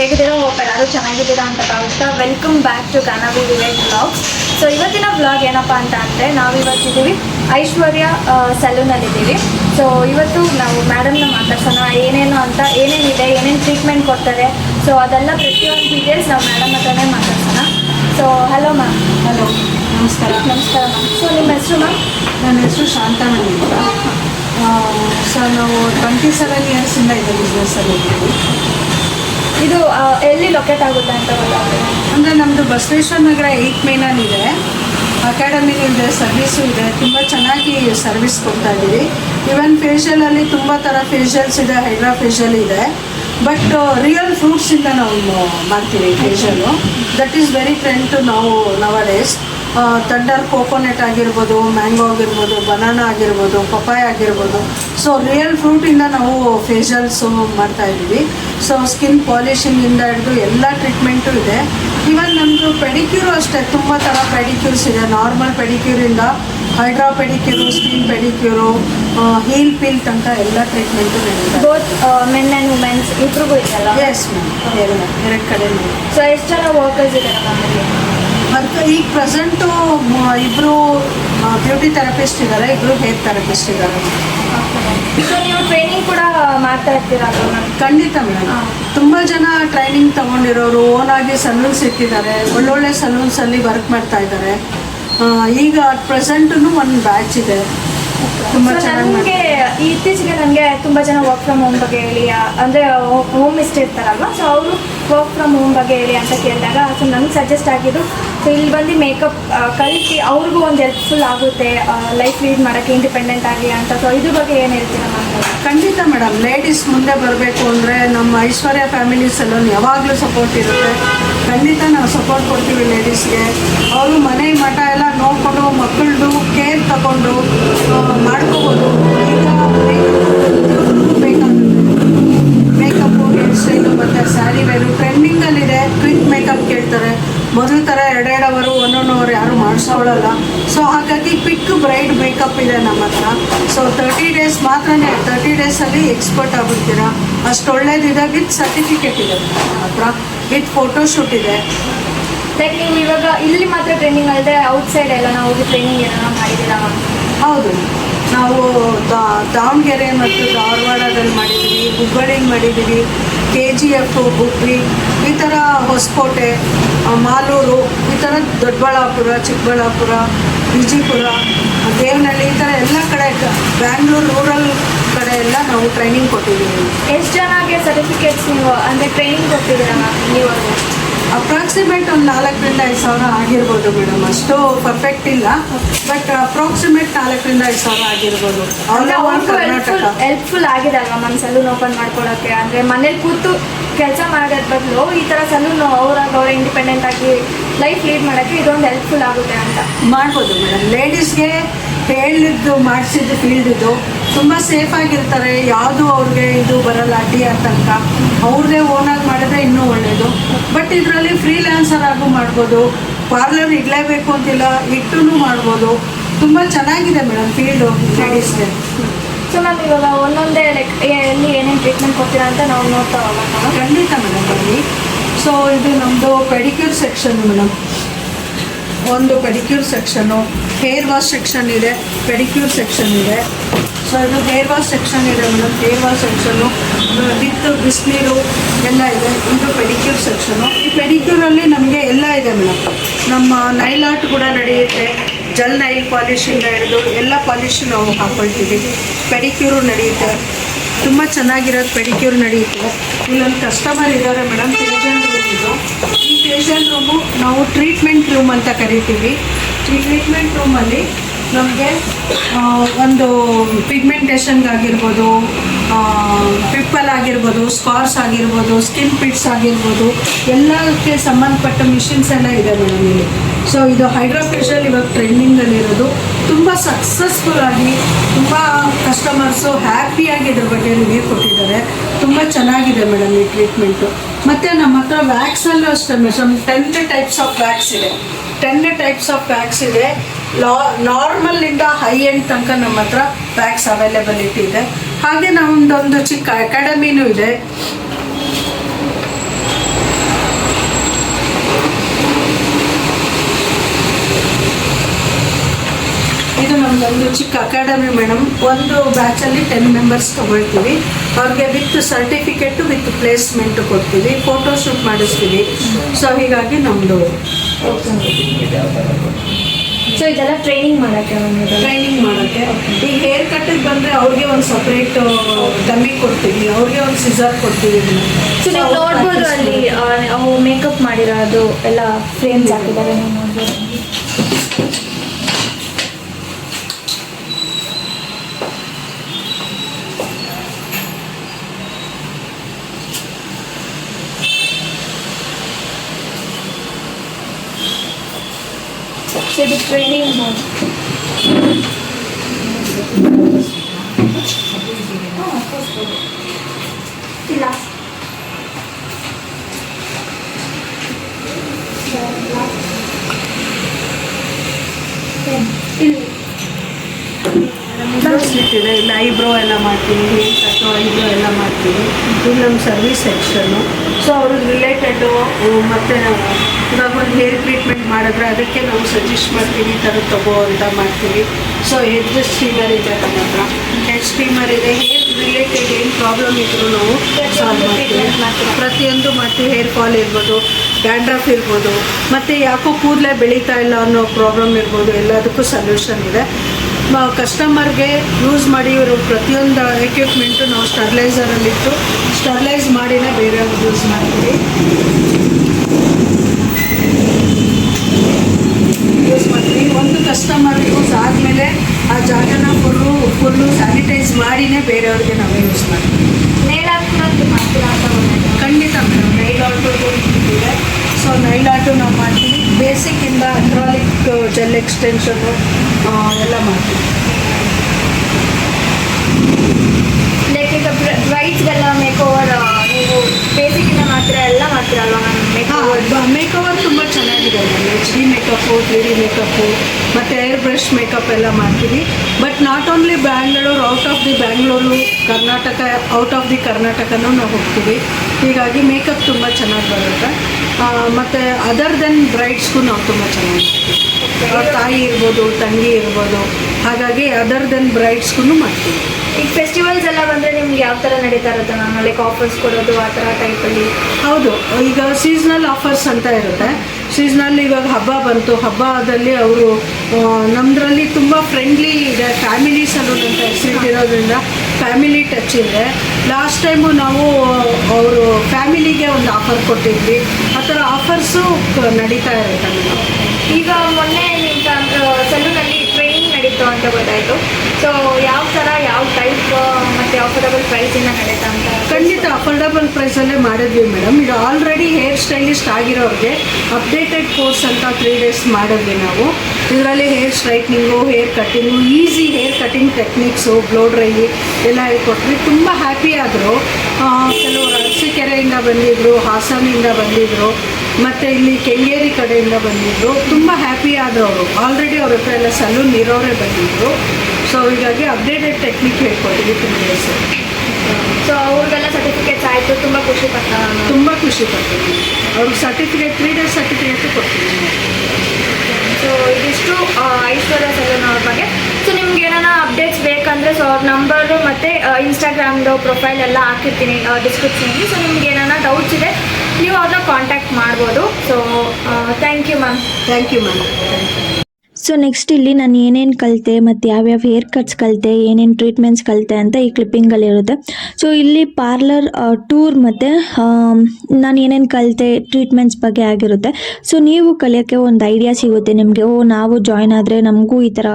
ಹೇಗಿದ್ದೀರಾ ಹೋಪ್ ಎಲ್ಲರೂ ಚೆನ್ನಾಗಿದ್ದೀರಾ ಅಂತ ಭಾವಿಸ್ತಾ welcome back to Kanavi village blogs so ಇವತ್ತಿನ ಬ್ಲಾಗ್ ಏನಪ್ಪ ಅಂತ ಅಂದರೆ ನಾವು ಇವತ್ತಿದ್ದೀವಿ ಐಶ್ವರ್ಯ ಸಲೂನಲ್ಲಿದ್ದೀವಿ. ಸೊ ಇವತ್ತು ನಾವು ಮೇಡಮ್ನ ಮಾತಾಡ್ಸೋಣ ಏನೇನು ಅಂತ ಏನೇನಿದೆ ಏನೇನು ಟ್ರೀಟ್ಮೆಂಟ್ ಕೊಡ್ತಾರೆ ಸೊ ಅದೆಲ್ಲ ಪ್ರತಿಯೊಂದು ಡೀಟೇಲ್ಸ್ ನಾವು ಮೇಡಮ್ ಹತ್ರನೇ ಮಾತಾಡ್ಸೋಣ. ಸೊ ಹಲೋ ಮ್ಯಾಮ್ ಹಲೋ ನಮಸ್ಕಾರ. ನಮಸ್ಕಾರ ಮ್ಯಾಮ್ ಸೊ ನಿಮ್ಮ ಹೆಸರು ಮ್ಯಾಮ್ ನನ್ನ ಹೆಸರು ಶಾಂತಾ ಅಂತ ಸರ್ ನಾವು ಟ್ವೆಂಟಿ ಸೆವೆನ್ ಇಯರ್ಸಿಂದ ಇದೆ ಬಿಸ್ನೆಸ್ಸಲ್ಲಿ ಇದ್ದೀವಿ. ಇದು ಎಲ್ಲಿ ಲೊಕೇಟ್ ಆಗುತ್ತೆ ಅಂತ ಅಂದರೆ ನಮ್ಮದು ಬಸವೇಶ್ವರ ನಗರ ಏಯ್ಟ್ ಮೇನಲ್ಲಿದೆ ಇದೆ. ಅಕಾಡೆಮಿ ಇದೆ ಸರ್ವಿಸು ಇದೆ. ತುಂಬ ಚೆನ್ನಾಗಿ ಸರ್ವಿಸ್ ಕೊಡ್ತಾ ಇದ್ದೀವಿ ಈವನ್ ಫೇಶಿಯಲಲ್ಲಿ ತುಂಬ ಥರ ಫೇಶಿಯಲ್ಸ್ ಇದೆ ಹೈಡ್ರಾ ಫೇಶಿಯಲ್ ಇದೆ. ಬಟ್ ರಿಯಲ್ ಫ್ರೂಟ್ಸಿಂದ ನಾವು ಮಾಡ್ತೀವಿ facial that is very trend too ನಾವು ನವ ಡೇಸ್ ತಂಡರ್ ಕೋಕೋನೆಟ್ ಆಗಿರ್ಬೋದು ಮ್ಯಾಂಗೋ ಆಗಿರ್ಬೋದು ಬನಾನಾ ಆಗಿರ್ಬೋದು ಪಪಾಯ ಆಗಿರ್ಬೋದು. ಸೊ ರಿಯಲ್ ಫ್ರೂಟಿಂದ ನಾವು ಫೇಶಿಯಲ್ಸು ಮಾಡ್ತಾ ಇದ್ದೀವಿ. ಸೊ ಸ್ಕಿನ್ ಪಾಲಿಷಿಂಗಿಂದ ಹಿಡಿದು ಎಲ್ಲ ಟ್ರೀಟ್ಮೆಂಟು ಇದೆ. ಇವನ್ ನಮ್ಮದು ಪೆಡಿಕ್ಯೂರು ಅಷ್ಟೇ ತುಂಬ ಥರ ಪೆಡಿಕ್ಯೂರ್ಸ್ ಇದೆ. Normal ಪೆಡಿಕ್ಯೂರಿಂದ hydra pedicure skin pedicure heel peel ಅಂತ ಎಲ್ಲ ಟ್ರೀಟ್ಮೆಂಟು ನಡೀತಾರೆ ಬೋತ್ ಮೆನ್ ಆ್ಯಂಡ್ ವುಮೆನ್ಸ್ ಇಬ್ರಿಗೂ ಇದೆಯಲ್ಲ? ಎಸ್ ಮ್ಯಾಮ್ ಎಲ್ಲ ಎರಡು ಕಡೆ ಸೊ ಎಷ್ಟು ಜನ ವರ್ಕರ್ಸ್ ಇದೆ ನಮ್ಮಲ್ಲಿ ಮತ್ತು ಈಗ ಪ್ರೆಸೆಂಟು ಇಬ್ಬರು ಬ್ಯೂಟಿ ಥೆರಪಿಸ್ಟ್ ಇದ್ದಾರೆ ಇಬ್ಬರು ಹೇರ್ ಥೆರಪಿಸ್ಟ್ ಇದ್ದಾರೆ ಸೊ ನೀವು ಟ್ರೈನಿಂಗ್ ಕೂಡ ಮಾಡ್ತಾ ಇರ್ತೀರಾ ಖಂಡಿತ ಮೇಡಮ್. ತುಂಬ ಜನ ಟ್ರೈನಿಂಗ್ ತಗೊಂಡಿರೋರು ಓನ್ ಆಗಿ ಸಲೂನ್ಸ್ ಇಟ್ಟಿದ್ದಾರೆ ಒಳ್ಳೊಳ್ಳೆ ಸಲೂನ್ಸಲ್ಲಿ ವರ್ಕ್ ಮಾಡ್ತಾ ಇದ್ದಾರೆ. ಈಗ ಅಟ್ ಪ್ರೆಸೆಂಟು ಒಂದು ಬ್ಯಾಚ್ ಇದೆ. ನನಗೆ ಇತ್ತೀಚೆಗೆ ನನಗೆ ತುಂಬ ಜನ ವರ್ಕ್ ಫ್ರಮ್ ಹೋಮ್ ಬಗ್ಗೆ ಹೇಳಿ ಅಂದ್ರೆ ಹೋಮ್ ಇಷ್ಟ ಇರ್ತಾರಲ್ವಾ ಸೊ ಅವರು ವರ್ಕ್ ಫ್ರಮ್ ಹೋಮ್ ಬಗ್ಗೆ ಹೇಳಿ ಅಂತ ಕೇಳಿದಾಗ ಸೊ ನನಗೆ ಸಜೆಸ್ಟ್ ಆಗಿದ್ದು ಸೊ ಇಲ್ಲಿ ಬಂದು ಮೇಕಪ್ ಕಲಿಸಿ ಅವ್ರಿಗೂ ಒಂದು ಹೆಲ್ಪ್ಫುಲ್ ಆಗುತ್ತೆ ಲೈಫ್ ಲೀಡ್ ಮಾಡೋಕ್ಕೆ ಇಂಡಿಪೆಂಡೆಂಟ್ ಆಗಲಿ ಅಂತ. ಸೊ ಇದ್ರ ಬಗ್ಗೆ ಏನು ಹೇಳ್ತೀರಾ ಖಂಡಿತ ಮೇಡಮ್ ಲೇಡೀಸ್ ಮುಂದೆ ಬರಬೇಕು ಅಂದರೆ ನಮ್ಮ ಐಶ್ವರ್ಯ ಫ್ಯಾಮಿಲಿ ಸಲೂನ್ ಯಾವಾಗಲೂ ಸಪೋರ್ಟ್ ಇರುತ್ತೆ. ಖಂಡಿತ ನಾವು ಸಪೋರ್ಟ್ ಕೊಡ್ತೀವಿ ಲೇಡೀಸ್ಗೆ ಅವರು ಮನೆ ಮಠ ಎಲ್ಲ ನೋಡಿಕೊಂಡು ಮಕ್ಕಳದು ಕೇರ್ ತಗೊಂಡು ಮಾಡ್ಕೋಬೋದು ಪ್ರತಿಯೊಂದಕ್ಕೂ ಬೇಕಾಗುತ್ತೆ ಮೇಕಪ್ಪು ಹೇರ್ ಸ್ಟೈಲು ಮತ್ತು ಸ್ಯಾರಿ ವೇರು ಟ್ರೆಂಡಿಂಗಲ್ಲಿದೆ ಕ್ವಿಕ್ ಮೇಕಪ್ ಕೇಳ್ತಾರೆ. ಮೊದಲ ಥರ ಎರಡೆರಡು ಅವರು ಒಂದೊಂದು ಅವರ್ ಯಾರು ಮಾಡಿಸ್ಕೊಳ್ಳಲ್ಲ. ಸೊ ಹಾಗಾಗಿ ಕ್ವಿಕ್ ಬ್ರೈಡ್ ಮೇಕಪ್ ಇದೆ ನಮ್ಮ ಹತ್ರ. ಸೊ ತರ್ಟಿ ಡೇಸ್ ಮಾತ್ರ ತರ್ಟಿ ಡೇಸಲ್ಲಿ ಎಕ್ಸ್ಪರ್ಟ್ ಆಗಿರ್ತೀರಾ ಅಷ್ಟು ಒಳ್ಳೇದಿದೆ ವಿತ್ ಸರ್ಟಿಫಿಕೇಟ್ ಇದೆ ನಮ್ಮ ಹತ್ರ. ವಿತ್ ಫೋಟೋಶೂಟ್ ಇದೆ. ಲೈಕ್ ನೀವು ಇವಾಗ ಇಲ್ಲಿ ಮಾತ್ರ ಟ್ರೈನಿಂಗ್ ಅಲ್ಲದೆ ಔಟ್ಸೈಡ್ ಎಲ್ಲ ನಾವು ಟ್ರೈನಿಂಗ್ ಏನಾರ ಮಾಡಿದ್ದೀರಾ? ಹೌದು. ನಾವು ದಾವಣಗೆರೆ ಮತ್ತು ಧಾರವಾಡದಲ್ಲಿ ಮಾಡಿದ್ದೀವಿ ಹುಬ್ಬಳ್ಳಿಲಿ ಮಾಡಿದ್ದೀವಿ ಕೆ ಜಿ ಎಫ್ ಹುಬ್ಳಿ ಈ ಥರ ಹೊಸಕೋಟೆ ಮಾಲೂರು, ಈ ಥರ ದೊಡ್ಡಬಳ್ಳಾಪುರ, ಚಿಕ್ಕಬಳ್ಳಾಪುರ, ವಿಜಯಪುರ, ದೇವನಹಳ್ಳಿ, ಈ ಥರ ಎಲ್ಲ ಕಡೆ, ಬ್ಯಾಂಗ್ಳೂರು, ರೂರಲ್ ಕಡೆ ಎಲ್ಲ ನಾವು ಟ್ರೈನಿಂಗ್ ಕೊಟ್ಟಿದ್ದೀವಿ. ಎಷ್ಟು ಜನಕ್ಕೆ ಸರ್ಟಿಫಿಕೇಟ್ಸ್ ನೀವು, ಅಂದರೆ ಟ್ರೈನಿಂಗ್ ಕೊಟ್ಟಿದ್ದೀರಾ ನೀವು ಅಪ್ರಾಕ್ಸಿಮೇಟ್ ಒಂದು ನಾಲ್ಕರಿಂದ ಐದು ಸಾವಿರ ಆಗಿರ್ಬೋದು ಮೇಡಮ್. ಅಷ್ಟು ಪರ್ಫೆಕ್ಟ್ ಇಲ್ಲ. ಬಟ್ ಅಪ್ರಾಕ್ಸಿಮೇಟ್ ನಾಲ್ಕರಿಂದ ಐದು ಸಾವಿರ ಆಗಿರ್ಬೋದು. ಆಲ್ ಓವರ್ ಕರ್ನಾಟಕ ಹೆಲ್ಪ್ಫುಲ್ ಆಗಿದೆ ಅಲ್ವಾ ಮ್ಯಾಮ್ ಸಲೂನ್ ಓಪನ್ ಮಾಡ್ಕೊಳಕ್ಕೆ? ಅಂದರೆ ಮನೇಲಿ ಕೂತು ಕೆಲಸ ಮಾಡೋದ್ ಬದಲು ಈ ಥರ ಸಲೂನ್ ಅವ್ರಾಗ ಅವ್ರ ಇಂಡಿಪೆಂಡೆಂಟ್ ಆಗಿ ಲೈಫ್ ಲೀಡ್ ಮಾಡೋಕ್ಕೆ ಇದೊಂದು ಹೆಲ್ಪ್ಫುಲ್ ಆಗುತ್ತೆ ಅಂತ. ಮಾಡ್ಬೋದು ಮೇಡಮ್. ಲೇಡೀಸ್ಗೆ ಹೇಳಿದ್ದು ಮಾಡಿಸಿದ್ದು ಫೀಲ್ಡಿದ್ದು ತುಂಬ ಸೇಫ್ ಆಗಿರ್ತಾರೆ. ಯಾವುದು ಅವ್ರಿಗೆ ಇದು ಬರಲ್ಲ ಅಡ್ಡಿ ತನಕ. ಅವ್ರದ್ದೇ ಓನಾಗಿ ಮಾಡಿದ್ರೆ ಇನ್ನೂ ಒಳ್ಳೆಯದು ಬಟ್ ಇದರಲ್ಲಿ ಫ್ರೀಲ್ಯಾನ್ಸರ್ ಆಗು ಮಾಡ್ಬೋದು. ಪಾರ್ಲರ್ ಇಡಲೇಬೇಕು ಅಂತಿಲ್ಲ ಇಟ್ಟು ಮಾಡ್ಬೋದು. ತುಂಬ ಚೆನ್ನಾಗಿದೆ ಮೇಡಮ್ ಫೀಲ್ಡು ಲೇಡೀಸ್ಗೆ ಸೊ ಮ್ಯಾಮ್ ಇವಾಗ ಒಂದೊಂದೇ ಲೈಕ್ ಎಲ್ಲಿ ಏನೇನು ಟ್ರೀಟ್ಮೆಂಟ್ ಕೊಡ್ತೀರಾ ಅಂತ ನಾವು ನೋಡ್ತಾ ಹೋಗೋಣ. ಖಂಡಿತ ಮೇಡಮ್ ಬನ್ನಿ. ಸೊ ಇದು ನಮ್ಮದು ಪೆಡಿಕ್ಯೂರ್ ಸೆಕ್ಷನ್ ಮೇಡಮ್ ಒಂದು pedicure section hair wash section ಇದೆ ಪೆಡಿಕ್ಯೂರ್ ಸೆಕ್ಷನ್ ಇದೆ. ಸೊ ಇದು ಹೇರ್ ವಾಶ್ ಸೆಕ್ಷನ್ ಇದೆ madam. Hair wash section with ಬಿಸಿನೀರು ಎಲ್ಲ ಇದೆ. ಇದು ಪೆಡಿಕ್ಯೂರ್ ಸೆಕ್ಷನು ಈ ಪೆಡಿಕ್ಯೂರಲ್ಲಿ ನಮಗೆ ಎಲ್ಲ ಇದೆ ಮೇಡಮ್. ನಮ್ಮ ನೈಲ್ ಆರ್ಟ್ ಕೂಡ ನಡೆಯುತ್ತೆ. ಜಲ್ ನೈಲ್ ಪಾಲಿಶಿಂದ ಹಿಡಿದು ಎಲ್ಲ ಪಾಲಿಶ್ ನಾವು ಹಾಕೊಳ್ತೀವಿ. ಪೆಡಿಕ್ಯೂರು ನಡೆಯುತ್ತೆ. ತುಂಬ ಚೆನ್ನಾಗಿರೋದು ಪೆಡಿಕ್ಯೂರ್ ನಡೆಯುತ್ತೆ. ಇಲ್ಲೊಂದು ಕಸ್ಟಮರ್ ಇದ್ದಾರೆ ಮೇಡಮ್. ಇದು. ಈ ಫೇಶಿಯಲ್ ರೂಮು ನಾವು ಟ್ರೀಟ್ಮೆಂಟ್ ರೂಮ್ ಅಂತ ಕರಿತೀವಿ. ಈ ಟ್ರೀಟ್ಮೆಂಟ್ ರೂಮಲ್ಲಿ ನಮಗೆ ಒಂದು ಪಿಗ್ಮೆಂಟೇಷನ್ಗಾಗಿರ್ಬೋದು ಪಿಪ್ಪಲ್ ಆಗಿರ್ಬೋದು ಸ್ಕಾರ್ಸ್ ಆಗಿರ್ಬೋದು ಸ್ಕಿನ್ ಪಿಟ್ಸ್ ಆಗಿರ್ಬೋದು, ಎಲ್ಲಕ್ಕೆ ಸಂಬಂಧಪಟ್ಟ ಮಿಷಿನ್ಸ್ ಎಲ್ಲ ಇದೆ ಮೇಡಮ್ ಇಲ್ಲಿ. ಸೊ ಇದು ಹೈಡ್ರೋಫೇಶಿಯಲ್ ಇವಾಗ ಟ್ರೆಂಡಿಂಗಲ್ಲಿರೋದು ತುಂಬ ಸಕ್ಸಸ್ಫುಲ್ ಆಗಿ, ತುಂಬ ಕಸ್ಟಮರ್ಸು ಹ್ಯಾಪಿಯಾಗಿ ಇದ್ರ ಬಗ್ಗೆ ರಿವ್ಯೂ ಕೊಟ್ಟಿದ್ದಾರೆ. ತುಂಬ ಚೆನ್ನಾಗಿದೆ ಮೇಡಮ್ ಈ ಟ್ರೀಟ್ಮೆಂಟು ಮತ್ತು ನಮ್ಮ ಹತ್ರ ವ್ಯಾಕ್ಸಲ್ಲೂ ಅಷ್ಟೇ madam ten types of wax ಇದೆ. ಟೆನ್ ಟೈಪ್ಸ್ ಆಫ್ ವ್ಯಾಕ್ಸ್ ಇದೆ. ಲಾ ನಾರ್ಮಲಿಂದ ಹೈ ಎಂಡ್ ತನಕ ನಮ್ಮ ಹತ್ರ ವ್ಯಾಕ್ಸ್ ಅವೈಲೇಬಿಲಿಟಿ ಇದೆ. ಹಾಗೆ ನಮ್ಮದೊಂದು ಚಿಕ್ಕ ಅಕಾಡೆಮಿನೂ ಇದೆ. ಇದು ನಮ್ಮದೊಂದು ಚಿಕ್ಕ ಅಕಾಡೆಮಿ, ಮೇಡಮ್. ಒಂದು ಬ್ಯಾಚಲ್ಲಿ ಟೆನ್ ಮೆಂಬರ್ಸ್ ತೊಗೊಳ್ತೀವಿ. ಅವ್ರಿಗೆ ವಿತ್ ಸರ್ಟಿಫಿಕೇಟು ವಿತ್ ಪ್ಲೇಸ್ಮೆಂಟು ಕೊಡ್ತೀವಿ ಫೋಟೋ ಶೂಟ್ ಮಾಡಿಸ್ತೀವಿ. ಸೊ ಹೀಗಾಗಿ ನಮ್ಮದು ಸೊ ಇದೆಲ್ಲ ಟ್ರೈನಿಂಗ್ ಮಾಡೋಕ್ಕೆ ಟ್ರೈನಿಂಗ್ ಮಾಡೋಕ್ಕೆ. ಈಗ ಹೇರ್ ಕಟ್ಟಿಗೆ ಬಂದರೆ ಅವ್ರಿಗೆ ಒಂದು ಸಪ್ರೇಟ್ ಡಮ್ಮಿ ಕೊಡ್ತೀವಿ ಅವ್ರಿಗೆ ಒಂದು ಸಿಸರ್ ಕೊಡ್ತೀವಿ. ಸೊ ನೀವು ನೋಡ್ಬೋದು ಅಲ್ಲಿ ಅವು ಮೇಕಪ್ ಮಾಡಿರೋದು ಎಲ್ಲ ಫ್ರೇಮ್ಸ್ ಹಾಕಿದ್ದಾರೆ ನೀವು ನೋಡ್ಬೋದು. So mo. ಟ್ರೈನಿಂಗ್ ಮಾಡಿ ಇಲ್ಲ ಇಲ್ಲಿ ಸ್ಲಿಟ್ ಇದೆ ಐಬ್ರೋ ಎಲ್ಲ ಮಾಡ್ತೀವಿ ಹೇರ್ ಕಟ್ಟು ಐಬ್ರೋ ಎಲ್ಲ ಮಾಡ್ತೀವಿ ಇದು ನಮ್ಮ ಸರ್ವಿಸ್ ಸೆಕ್ಷನ್ನು ಸೊ ಅವ್ರಿಗೆ ರಿಲೇಟೆಡು ಮತ್ತು ಇವಾಗ ಒಂದು ಹೇರ್ ಟ್ರೀಟ್ಮೆಂಟ್ ಮಾಡಿದ್ರೆ ಅದಕ್ಕೆ ನಾವು ಸಜೆಸ್ಟ್ ಮಾಡ್ತೀವಿ ಈ ಥರ ತಗೋ ಅಂತ ಮಾಡ್ತೀವಿ. ಸೊ ಹೆಡ್ ಸ್ಟೀಮರ್ ಇದೆ ನಮ್ಮ ಹತ್ರ. ಹೆಡ್ ಸ್ಟೀಮರ್ ಇದೆ. ಹೇರ್ ರಿಲೇಟೆಡ್ ಏನು ಪ್ರಾಬ್ಲಮ್ ಇದ್ರು ನಾವು ಸಾಲ್ವ್ ಮಾಡ್ತೀವಿ? ಪ್ರತಿಯೊಂದು ಮಾಡ್ತೀವಿ. ಹೇರ್ ಫಾಲ್ ಇರ್ಬೋದು ಡ್ಯಾಂಡ್ರಫ್ ಇರ್ಬೋದು ಮತ್ತು ಯಾಕೋ ಕೂದಲೇ ಬೆಳೀತಾ ಇಲ್ಲ ಅನ್ನೋ ಪ್ರಾಬ್ಲಮ್ ಇರ್ಬೋದು ಎಲ್ಲದಕ್ಕೂ ಸೊಲ್ಯೂಷನ್ ಇದೆ. ಕಸ್ಟಮರ್ಗೆ ಯೂಸ್ ಮಾಡಿ ಇವರು ಪ್ರತಿಯೊಂದು ಎಕ್ವಿಪ್ಮೆಂಟು ನಾವು ಸ್ಟರ್ಲೈಸರಲ್ಲಿಟ್ಟು ಸ್ಟರ್ಲೈಸ್ ಮಾಡಿನೇ ಬೇರೆಯವ್ರಿಗೆ ಯೂಸ್ ಮಾಡ್ತೀವಿ. ಯೂಸ್ ಮಾಡ್ತೀವಿ ಒಂದು ಕಸ್ಟಮರ್ ಯೂಸ್ ಆದಮೇಲೆ ಆ ಜಾಗನ ಫುಲ್ಲು ಫುಲ್ಲು ಸ್ಯಾನಿಟೈಸ್ ಮಾಡಿನೇ ಬೇರೆಯವ್ರಿಗೆ ನಾವು ಯೂಸ್ ಮಾಡ್ತೀವಿ. ನೈಲ್ ಖಂಡಿತ ಮೇಡಮ್ ನೈಲ್ ಆಟು ಇದೆ. ಸೊ ನೈಲ್ ಆಟು ನಾವು ಮಾಡ್ತೀವಿ. ಬೇಸಿಕ್ಕಿಂದ ಅಕ್ರಾಲಿಕ್ ಜೆಲ್ ಎಕ್ಸ್ಟೆನ್ಷನ್ ಎಲ್ಲ ಮಾಡ್ತೀವಿ. ಲೈಕ್ ಈಗ ಬ್ರೈಡ್ಸ್ಗೆಲ್ಲ ಮೇಕ್ ಓವರ್ ನೀವು ಬೇಸಿಕ್ಕಿಂದ ಮಾತ್ರ ಎಲ್ಲ ಮಾಡ್ತೀರಲ್ವಾ ಮ್ಯಾಮ್ ಮೇಕ್ ಓವರ್ ಮೇಕ್ ತುಂಬ ಚೆನ್ನಾಗಿದೆ ma'am H D makeup three D makeup ಮತ್ತು ಏರ್ ಬ್ರಷ್ ಮೇಕಪ್ ಎಲ್ಲ ಮಾಡ್ತೀವಿ. But not only Bangalore out of the Bangalore Karnataka out of the ಕರ್ನಾಟಕನೂ ನಾವು ಹೋಗ್ತೀವಿ. ಹೀಗಾಗಿ ಮೇಕಪ್ ತುಂಬ ಚೆನ್ನಾಗಿ ಬರುತ್ತೆ. ಮತ್ತು ಅದರ್ ದೆನ್ ಬ್ರೈಡ್ಸ್ಗೂ ನಾವು ತುಂಬ ಚೆನ್ನಾಗಿರ್ತೀವಿ ಅವ್ರ ತಾಯಿ ಇರ್ಬೋದು ತಂಗಿ ಇರ್ಬೋದು. ಹಾಗಾಗಿ ಅದರ್ ದೆನ್ ಬ್ರೈಡ್ಸ್ಗೂ ಮಾಡ್ತೀವಿ. ಈಗ ಫೆಸ್ಟಿವಲ್ಸ್ ಎಲ್ಲ ಬಂದರೆ ನಿಮ್ಗೆ ಯಾವ ಥರ ನಡೀತಾ ಇರುತ್ತೆ ಮ್ಯಾಮ್ ಲೈಕ್ ಆಫರ್ಸ್ ಕೊಡೋದು ಆ ಥರ ಟೈಪಲ್ಲಿ ಹೌದು. ಈಗ ಸೀಸ್ನಲ್ ಆಫರ್ಸ್ ಅಂತ ಇರುತ್ತೆ. ಸೀಸ್ನಲ್ ಇವಾಗ ಹಬ್ಬ ಬಂತು. ಹಬ್ಬದಲ್ಲಿ ಅವರು ನಮ್ಮದ್ರಲ್ಲಿ ತುಂಬ ಫ್ರೆಂಡ್ಲಿ ಇದೆ. ಫ್ಯಾಮಿಲೀಸ್ ಸಲೂನ್ ಅಂತ ಹೆಸರಿಟ್ಟಿರೋದ್ರಿಂದ ಫ್ಯಾಮಿಲಿ ಟಚ್ ಇದೆ. ಲಾಸ್ಟ್ ಟೈಮು ನಾವು ಅವರು ಫ್ಯಾಮಿಲಿಗೆ ಒಂದು ಆಫರ್ ಕೊಟ್ಟಿದ್ವಿ. ಆ ಥರ ಆಫರ್ಸು ನಡೀತಾ ಇರುತ್ತೆ. ಈಗ ಮೊನ್ನೆ ನಿಮ್ಮ ಸಲೂನಲ್ಲಿ ಟ್ರೈನಿಂಗ್ ನಡೀತು ಅಂತ ಗೊತ್ತಾಯಿತು ಸೊ ಯಾವ ಥರ ಯಾವ ಟೈಪ್ ಮತ್ತು ಪ್ರೈಸ್ ಪ್ರೈಸಿಂದ ನಡೀತಾ ಅಂತ ಖಂಡಿತ ಅಫೋರ್ಡಬಲ್ ಪ್ರೈಸಲ್ಲೇ ಮಾಡಿದ್ವಿ ಮೇಡಮ್ ಇದು ಆಲ್ರೆಡಿ ಹೇರ್ ಸ್ಟೈಲಿಸ್ಟ್ ಆಗಿರೋರಿಗೆ ಅಪ್ಡೇಟೆಡ್ ಕೋರ್ಸ್ ಅಂತ ತ್ರೀ ಡೇಸ್ ಮಾಡಿದ್ವಿ ನಾವು. ಇದರಲ್ಲಿ hair straightening hair cutting easy hair cutting techniques blow dry ಎಲ್ಲ ಹೇಳ್ಕೊಟ್ವಿ. ತುಂಬ ಹ್ಯಾಪಿ ಆದರು. ಕೆಲವರು ಅರಸೀಕೆರೆಯಿಂದ ಬಂದಿದ್ರು ಹಾಸನಿಂದ ಬಂದಿದ್ದರು ಮತ್ತು ಇಲ್ಲಿ ಕೆಂಗೇರಿ ಕಡೆಯಿಂದ ಬಂದಿದ್ದರು ತುಂಬ ಹ್ಯಾಪಿ ಆದವರು. ಆಲ್ರೆಡಿ ಅವ್ರ ಹತ್ರ ಎಲ್ಲ ಸಲೂನ್ ಇರೋರೇ ಬಂದಿದ್ದರು ಸೊ ಹೀಗಾಗಿ ಅಪ್ಡೇಟೆಡ್ ಟೆಕ್ನಿಕ್ ಹೇಳ್ಕೊಟ್ಟಿದ್ವಿ ತುಂಬ ಸರ್ ಸೊ ಅವ್ರಿಗೆಲ್ಲ ಸರ್ಟಿಫಿಕೇಟ್ಸ್ ಆಯಿತು. ತುಂಬ ಖುಷಿ ಪಡ್ತಾ ತುಂಬ ಖುಷಿ ಪಡ್ತೀನಿ ಅವ್ರಿಗೆ ಸರ್ಟಿಫಿಕೇಟ್ ತ್ರೀ ಡೇಸ್ ಸರ್ಟಿಫಿಕೇಟ್ ಕೊಡ್ತೀನಿ ಸೊ ಇದಿಷ್ಟು ಐಶ್ವರ್ಯ ಸಲೂನ್ ಅವ್ರ ಬಗ್ಗೆ. ಸೊ ನಿಮ್ಗೆ ಏನಾರ ಅಪ್ಡೇಟ್ಸ್ ಬೇಕಂದ್ರೆ ಸೊ ಅವ್ರ ನಂಬರು ಮತ್ತು ಇನ್ಸ್ಟಾಗ್ರಾಮ್ದು ಪ್ರೊಫೈಲ್ ಎಲ್ಲ ಹಾಕಿರ್ತೀನಿ ಡಿಸ್ಕ್ರಿಪ್ಷನಲ್ಲಿ ಸೊ ನಿಮ್ಗೆ ಏನಾರ ಡೌಟ್ಸ್ ಇದೆ ನೀವು ಅವ್ರನ್ನ ಕಾಂಟ್ಯಾಕ್ಟ್ ಮಾಡ್ಬೋದು. So thank you ma'am thank you ma'am so next ಇಲ್ಲಿ ನಾನು ಏನೇನು ಕಲಿತೆ ಮತ್ತು ಯಾವ್ಯಾವ ಹೇರ್ ಕಟ್ಸ್ ಕಲಿತೆ ಏನೇನು ಟ್ರೀಟ್ಮೆಂಟ್ಸ್ ಕಲಿತೆ ಅಂತ ಈ ಕ್ಲಿಪ್ಪಿಂಗಲ್ಲಿರುತ್ತೆ ಸೊ ಇಲ್ಲಿ ಪಾರ್ಲರ್ ಟೂರ್ ಮತ್ತು ನಾನು ಏನೇನು ಕಲಿತೆ ಟ್ರೀಟ್ಮೆಂಟ್ಸ್ ಬಗ್ಗೆ ಆಗಿರುತ್ತೆ. ಸೊ ನೀವು ಕಲಿಯೋಕ್ಕೆ ಒಂದು ಐಡಿಯಾ ಸಿಗುತ್ತೆ ನಿಮಗೆ. ಓ ನಾವು ಜಾಯ್ನ್ ಆದರೆ ನಮಗೂ ಈ ಥರ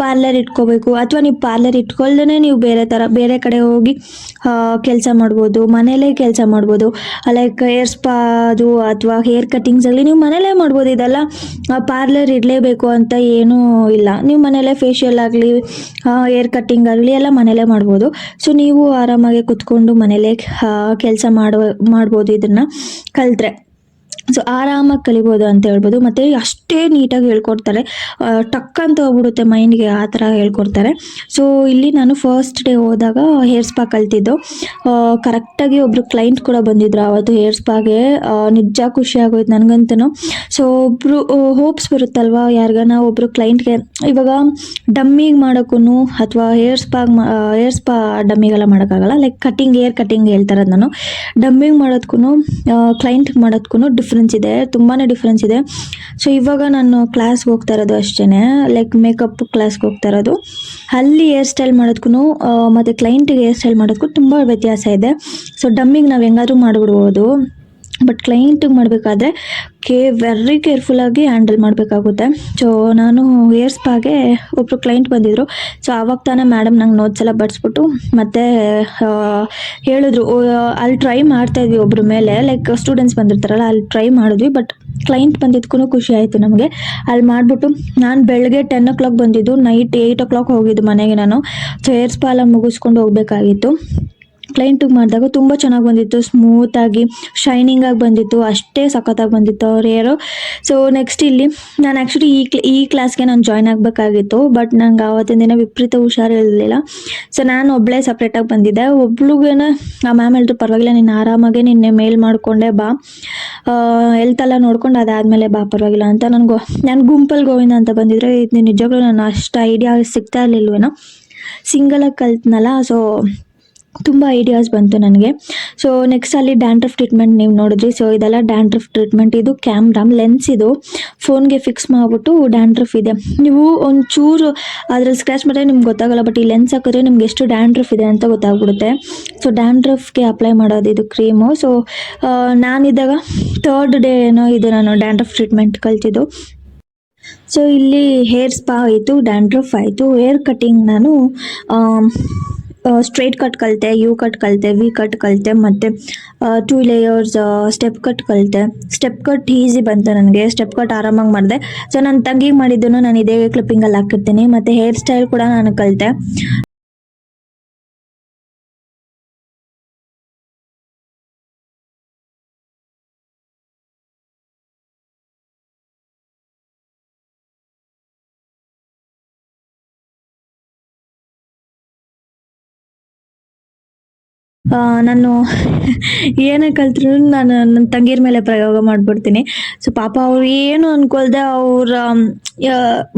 ಪಾರ್ಲರ್ ಇಟ್ಕೋಬೇಕು. ಅಥವಾ ನೀವು ಪಾರ್ಲರ್ ಇಟ್ಕೊಳ್ದೇ ನೀವು ಬೇರೆ ಥರ ಬೇರೆ ಕಡೆ ಹೋಗಿ ಕೆಲಸ ಮಾಡ್ಬೋದು ಮನೇಲೇ ಕೆಲಸ ಮಾಡ್ಬೋದು. ಲೈಕ್ ಹೇರ್ ಸ್ಪಾ ಅದು ಅಥವಾ ಹೇರ್ ಕಟ್ಟಿಂಗ್ಸ್ ಆಗಲಿ ನೀವು ಮನೇಲೇ ಮಾಡ್ಬೋದು. ಇದೆಲ್ಲ ಪಾರ್ಲರ್ ಇಡಲೇಬೇಕು ಅಂತ ಏನೂ ಇಲ್ಲ. ನೀವು ಮನೇಲೇ ಫೇಶಿಯಲ್ ಆಗಲಿ ಹೇರ್ ಕಟ್ಟಿಂಗ್ ಆಗಲಿ ಎಲ್ಲ ಮನೇಲೇ ಮಾಡ್ಬೋದು. ಸೊ ನೀವು ಆರಾಮಾಗಿ ಕುತ್ಕೊಂಡು ಮನೇಲೇ ಕೆಲಸ ಮಾಡೋ, ಮಾಡ್ಬೋದು ಇದನ್ನು ಕಲಿತ್ರೆ. ಸೊ ಆರಾಮಾಗಿ ಕಲಿಬೋದು ಅಂತ ಹೇಳ್ಬೋದು. ಮತ್ತು ಅಷ್ಟೇ ನೀಟಾಗಿ ಹೇಳ್ಕೊಡ್ತಾರೆ. ಟಕ್ ಅಂತ ಹೋಗ್ಬಿಡುತ್ತೆ ಮೈಂಡ್ಗೆ ಆ ಥರ ಹೇಳ್ಕೊಡ್ತಾರೆ. ಸೊ ಇಲ್ಲಿ ನಾನು ಫಸ್ಟ್ ಡೇ ಹೋದಾಗ ಹೇರ್ ಸ್ಪಾ ಕಲ್ತಿದ್ದು. ಕರೆಕ್ಟಾಗಿ ಒಬ್ಬರು ಕ್ಲೈಂಟ್ ಕೂಡ ಬಂದಿದ್ರು ಆವತ್ತು ಹೇರ್ ಸ್ಪಾಗೆ ನಿಜ ಖುಷಿ ಆಗೋಯ್ತು ನನಗಂತೂ ಸೊ ಒಬ್ಬರು ಹೋಪ್ಸ್ ಬರುತ್ತಲ್ವಾ ಯಾರಿಗಾನ ಒಬ್ಬರು ಕ್ಲೈಂಟ್ಗೆ ಇವಾಗ ಡಮ್ಮಿಗೆ ಮಾಡೋಕ್ಕೂ ಅಥವಾ ಹೇರ್ ಸ್ಪಾಗ್ ಹೇರ್ ಸ್ಪಾ ಡಮ್ಮಿಗೆಲ್ಲ ಮಾಡೋಕ್ಕಾಗಲ್ಲ. ಲೈಕ್ ಕಟಿಂಗ್ ಹೇರ್ ಕಟಿಂಗ್ ಹೇಳ್ತಾರೆ ನಾನು. ಡಮ್ಮಿಂಗ್ ಮಾಡೋದಕ್ಕೂ ಕ್ಲೈಂಟ್ಗೆ ಮಾಡೋದಕ್ಕೂ ಡಿಫ್ರೆನ್ಸ್ ಇದೆ ತುಂಬಾ ಡಿಫ್ರೆನ್ಸ್ ಇದೆ. ಸೊ ಇವಾಗ ನಾನು ಕ್ಲಾಸ್ಗೆ ಹೋಗ್ತಾ ಇರೋದು ಅಷ್ಟೇ ಲೈಕ್ ಮೇಕಪ್ ಕ್ಲಾಸ್ಗೆ ಹೋಗ್ತಾ ಇರೋದು. ಅಲ್ಲಿ ಹೇರ್ ಸ್ಟೈಲ್ ಮಾಡೋದಕ್ಕೂ ಮತ್ತು ಕ್ಲೈಂಟಿಗೆ ಹೇರ್ ಸ್ಟೈಲ್ ಮಾಡೋದಕ್ಕೂ ತುಂಬ ವ್ಯತ್ಯಾಸ ಇದೆ. ಸೊ ಡಮ್ಮಿಗೆ ನಾವು ಹೆಂಗಾದ್ರೂ ಮಾಡಿಬಿಡ್ಬೋದು. ಬಟ್ ಕ್ಲೈಂಟಿಗೆ ಮಾಡಬೇಕಾದ್ರೆ ಕೇ ವೆರಿ ಕೇರ್ಫುಲ್ಲಾಗಿ ಹ್ಯಾಂಡಲ್ ಮಾಡಬೇಕಾಗುತ್ತೆ. ಸೊ ನಾನು ಹೇರ್ ಸ್ಪಾಗೆ ಒಬ್ಬರು ಕ್ಲೈಂಟ್ ಬಂದಿದ್ದರು ಸೊ ಆವಾಗ ತಾನೇ ಮೇಡಮ್ ನಂಗೆ ನೋಟ್ಸ್ ಎಲ್ಲ ಬಡಿಸ್ಬಿಟ್ಟು ಮತ್ತೆ ಹೇಳಿದ್ರು ಅಲ್ಲಿ ಟ್ರೈ ಮಾಡ್ತಾ ಇದ್ವಿ ಒಬ್ರ ಮೇಲೆ. ಲೈಕ್ ಸ್ಟೂಡೆಂಟ್ಸ್ ಬಂದಿರ್ತಾರಲ್ಲ, ಅಲ್ಲಿ ಟ್ರೈ ಮಾಡಿದ್ವಿ ಬಟ್ ಕ್ಲೈಂಟ್ ಬಂದಿದ್ದಕ್ಕೂ ಖುಷಿ ಆಯಿತು ನಮಗೆ. ಅಲ್ಲಿ ಮಾಡಿಬಿಟ್ಟು ನಾನು ಬೆಳಗ್ಗೆ ಟೆನ್ ಓ ಕ್ಲಾಕ್ ಬಂದಿದ್ದು ನೈಟ್ ಏಯ್ಟ್ ಓ ಕ್ಲಾಕ್ ಹೋಗಿದ್ದು ಮನೆಗೆ ನಾನು. ಸೊ ಹೇರ್ ಸ್ಪಾ ಮುಗಿಸ್ಕೊಂಡು ಹೋಗಬೇಕಾಗಿತ್ತು. ಕ್ಲೈಂಟಿಗೆ ಮಾಡಿದಾಗ ತುಂಬ ಚೆನ್ನಾಗಿ ಬಂದಿತ್ತು ಸ್ಮೂತಾಗಿ ಶೈನಿಂಗಾಗಿ ಬಂದಿತ್ತು, ಅಷ್ಟೇ ಸಖತ್ತಾಗಿ ಬಂದಿತ್ತು ಅವ್ರ ಏರೋ ಸೊ ನೆಕ್ಸ್ಟ್ ಇಲ್ಲಿ ನಾನು ಆ್ಯಕ್ಚುಲಿ ಈ ಈ ಕ್ಲಾಸ್ಗೆ ನಾನು ಜಾಯ್ನ್ ಆಗಬೇಕಾಗಿತ್ತು ಬಟ್ ನಂಗೆ ಆವತ್ತಿನ ದಿನ ವಿಪರೀತ ಹುಷಾರಿರಲಿಲ್ಲ ಸೊ ನಾನು ಒಬ್ಬಳೇ ಸಪ್ರೇಟಾಗಿ ಬಂದಿದ್ದೆ. ಒಬ್ಳಿಗೇನ, ಆ ಮ್ಯಾಮ್ ಹೇಳಿದ್ರು, ಪರವಾಗಿಲ್ಲ, ನೀನು ಆರಾಮಾಗೆ ನಿನ್ನೆ ಮೇಲ್ ಮಾಡಿಕೊಂಡೆ ಬಾ. ಹೆಲ್ತ್ ಎಲ್ಲ ನೋಡ್ಕೊಂಡು ಅದಾದಮೇಲೆ ಬಾ, ಪರವಾಗಿಲ್ಲ, ಅಂತ ನನಗೆ ನಾನು ಗುಂಪಲ್ಲಿ ಗೋವಿಂದ ಅಂತ ಬಂದಿದ್ರೆ, ಇದು ನಿಜವಾಗ್ಲೂ ನಾನು ಅಷ್ಟು ಐಡಿಯಾ ಸಿಗ್ತಾ ಇರಲಿಲ್ವೇನೋ. ಸಿಂಗಲಾಗಿ ಕಲ್ತ್ನಲ್ಲ ಸೊ ತುಂಬ ಐಡಿಯಾಸ್ ಬಂತು ನನಗೆ. ಸೊ ನೆಕ್ಸ್ಟ್ ಅಲ್ಲಿ ಡ್ಯಾಂಡ್ರಫ್ ಟ್ರೀಟ್ಮೆಂಟ್ ನೀವು ನೋಡಿದ್ರಿ. ಸೊ ಇದೆಲ್ಲ ಡ್ಯಾಂಡ್ರಫ್ ಟ್ರೀಟ್ಮೆಂಟ್ ಇದು ಕ್ಯಾಮ್ರಾಮ್ ಲೆನ್ಸ್ ಇದು ಫೋನ್ಗೆ ಫಿಕ್ಸ್ ಮಾಡಿಬಿಟ್ಟು ಡ್ಯಾಂಡ್ರಫ್ ಇದೆ. ನೀವು ಒಂಚೂರು ಅದ್ರಲ್ಲಿ ಸ್ಕ್ರ್ಯಾಚ್ ಮಾಡಿದ್ರೆ ನಿಮ್ಗೆ ಗೊತ್ತಾಗಲ್ಲ ಬಟ್ ಈ ಲೆನ್ಸ್ ಹಾಕಿದ್ರೆ ನಿಮ್ಗೆ ಎಷ್ಟು ಡ್ಯಾಂಡ್ರಫ್ ಇದೆ ಅಂತ ಗೊತ್ತಾಗ್ಬಿಡುತ್ತೆ. ಸೊ ಡ್ಯಾಂಡ್ರಫ್ಗೆ ಅಪ್ಲೈ ಮಾಡೋದು ಇದು ಕ್ರೀಮು ಸೊ ನಾನಿದ್ದಾಗ ಥರ್ಡ್ ಡೇ ಏನೋ ಇದು ನಾನು ಡ್ಯಾಂಡ್ರಫ್ ಟ್ರೀಟ್ಮೆಂಟ್ ಕಲ್ತಿದ್ದು. ಸೊ ಇಲ್ಲಿ ಹೇರ್ ಸ್ಪಾ ಆಯಿತು ಡ್ಯಾಂಡ್ರಫ್ ಆಯಿತು ಹೇರ್ ಕಟಿಂಗ್ ನಾನು ಸ್ಟ್ರೈಟ್ ಕಟ್ ಕಲಿತೆ ಯು ಕಟ್ ಕಲಿತೆ ವಿ ಕಟ್ ಕಲಿತೆ, ಮತ್ತು ಟೂ ಲೇಯರ್ಸ್ ಸ್ಟೆಪ್ ಕಟ್ ಕಲಿತೆ. ಸ್ಟೆಪ್ ಕಟ್ ಈಸಿ ಬಂತು ನನಗೆ. ಸ್ಟೆಪ್ ಕಟ್ ಆರಾಮಾಗಿ ಮಾಡಿದೆ. ಸೊ ನನ್ನ ತಂಗಿಗೆ ಮಾಡಿದ್ದನ್ನು ನಾನು ಇದೇ ಕ್ಲಿಪ್ಪಿಂಗಲ್ಲಿ ಹಾಕಿರ್ತೀನಿ. ಮತ್ತು ಹೇರ್ ಸ್ಟೈಲ್ ಕೂಡ ನಾನು ಕಲಿತೆ. ನಾನು ಏನೇ ಕಲ್ತ್ರು ನಾನು ನನ್ನ ತಂಗಿರ ಮೇಲೆ ಪ್ರಯೋಗ ಮಾಡಿಬಿಡ್ತೀನಿ. ಸೊ ಪಾಪ ಅವ್ರು ಏನು ಅನ್ಕೊಳ್ದೆ ಅವ್ರ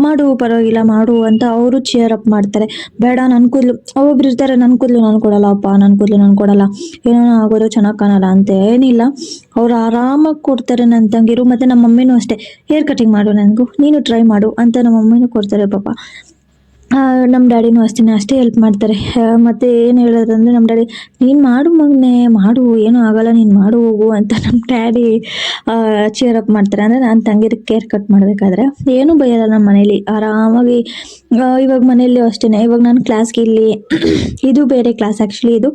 ಮಾಡು, ಪರವಾಗಿಲ್ಲ, ಮಾಡು ಅಂತ ಅವರು ಚೇರ್ ಅಪ್ ಮಾಡ್ತಾರೆ. ಬೇಡ ನನ್ನ ಕೂದಲು, ಒಬ್ಬೊಬ್ರು ಇರ್ತಾರೆ ನನ್ನ ಕೂದಲು ನಾನು ಕೊಡಲ್ಲ, ಅಪ್ಪ ನನ್ನ ಕೂದಲು ನಾನು ಕೊಡಲ್ಲ. ಏನೋ ಆಗೋದು ಚೆನ್ನಾಗಿ ಕಾಣಲ್ಲ ಅಂತ ಏನಿಲ್ಲ. ಅವ್ರು ಆರಾಮಾಗಿ ಕೊಡ್ತಾರೆ ನನ್ನ ತಂಗಿರು, ಮತ್ತು ನಮ್ಮ ಮಮ್ಮಿನೂ ಅಷ್ಟೇ. ಹೇರ್ ಕಟಿಂಗ್ ಮಾಡು ನನಗೂ, ನೀನು ಟ್ರೈ ಮಾಡು ಅಂತ ನಮ್ಮ ಮಮ್ಮಿನೂ ಕೊಡ್ತಾರೆ ಪಾಪ. ನಮ್ಮ ಡ್ಯಾಡಿನೂ ಅಷ್ಟೇ ಅಷ್ಟೇ ಹೆಲ್ಪ್ ಮಾಡ್ತಾರೆ. ಮತ್ತು ಏನು ಹೇಳೋದಂದ್ರೆ ನಮ್ಮ ಡ್ಯಾಡಿ, ನೀನು ಮಾಡು ಮಗನೇ, ಮಾಡು, ಏನೂ ಆಗಲ್ಲ, ನೀನು ಮಾಡು, ಹೋಗು ಅಂತ ನಮ್ಮ ಡ್ಯಾಡಿ ಚೇರ್ ಅಪ್ ಮಾಡ್ತಾರೆ. ಅಂದರೆ ನಾನು ತಂಗಿರ ಕೇರ್ ಕಟ್ ಮಾಡಬೇಕಾದ್ರೆ, ಏನೂ ಭಯಲ್ಲ ನಮ್ಮ ಮನೇಲಿ. ಆರಾಮಾಗಿ ಇವಾಗ ಮನೆಯಲ್ಲೂ ಅಷ್ಟೇ ಇವಾಗ ನಾನು ಕ್ಲಾಸ್ಗೆ ಇಲ್ಲಿ, ಇದು ಬೇರೆ ಕ್ಲಾಸ್ ಆ್ಯಕ್ಚುಲಿ ಇದು.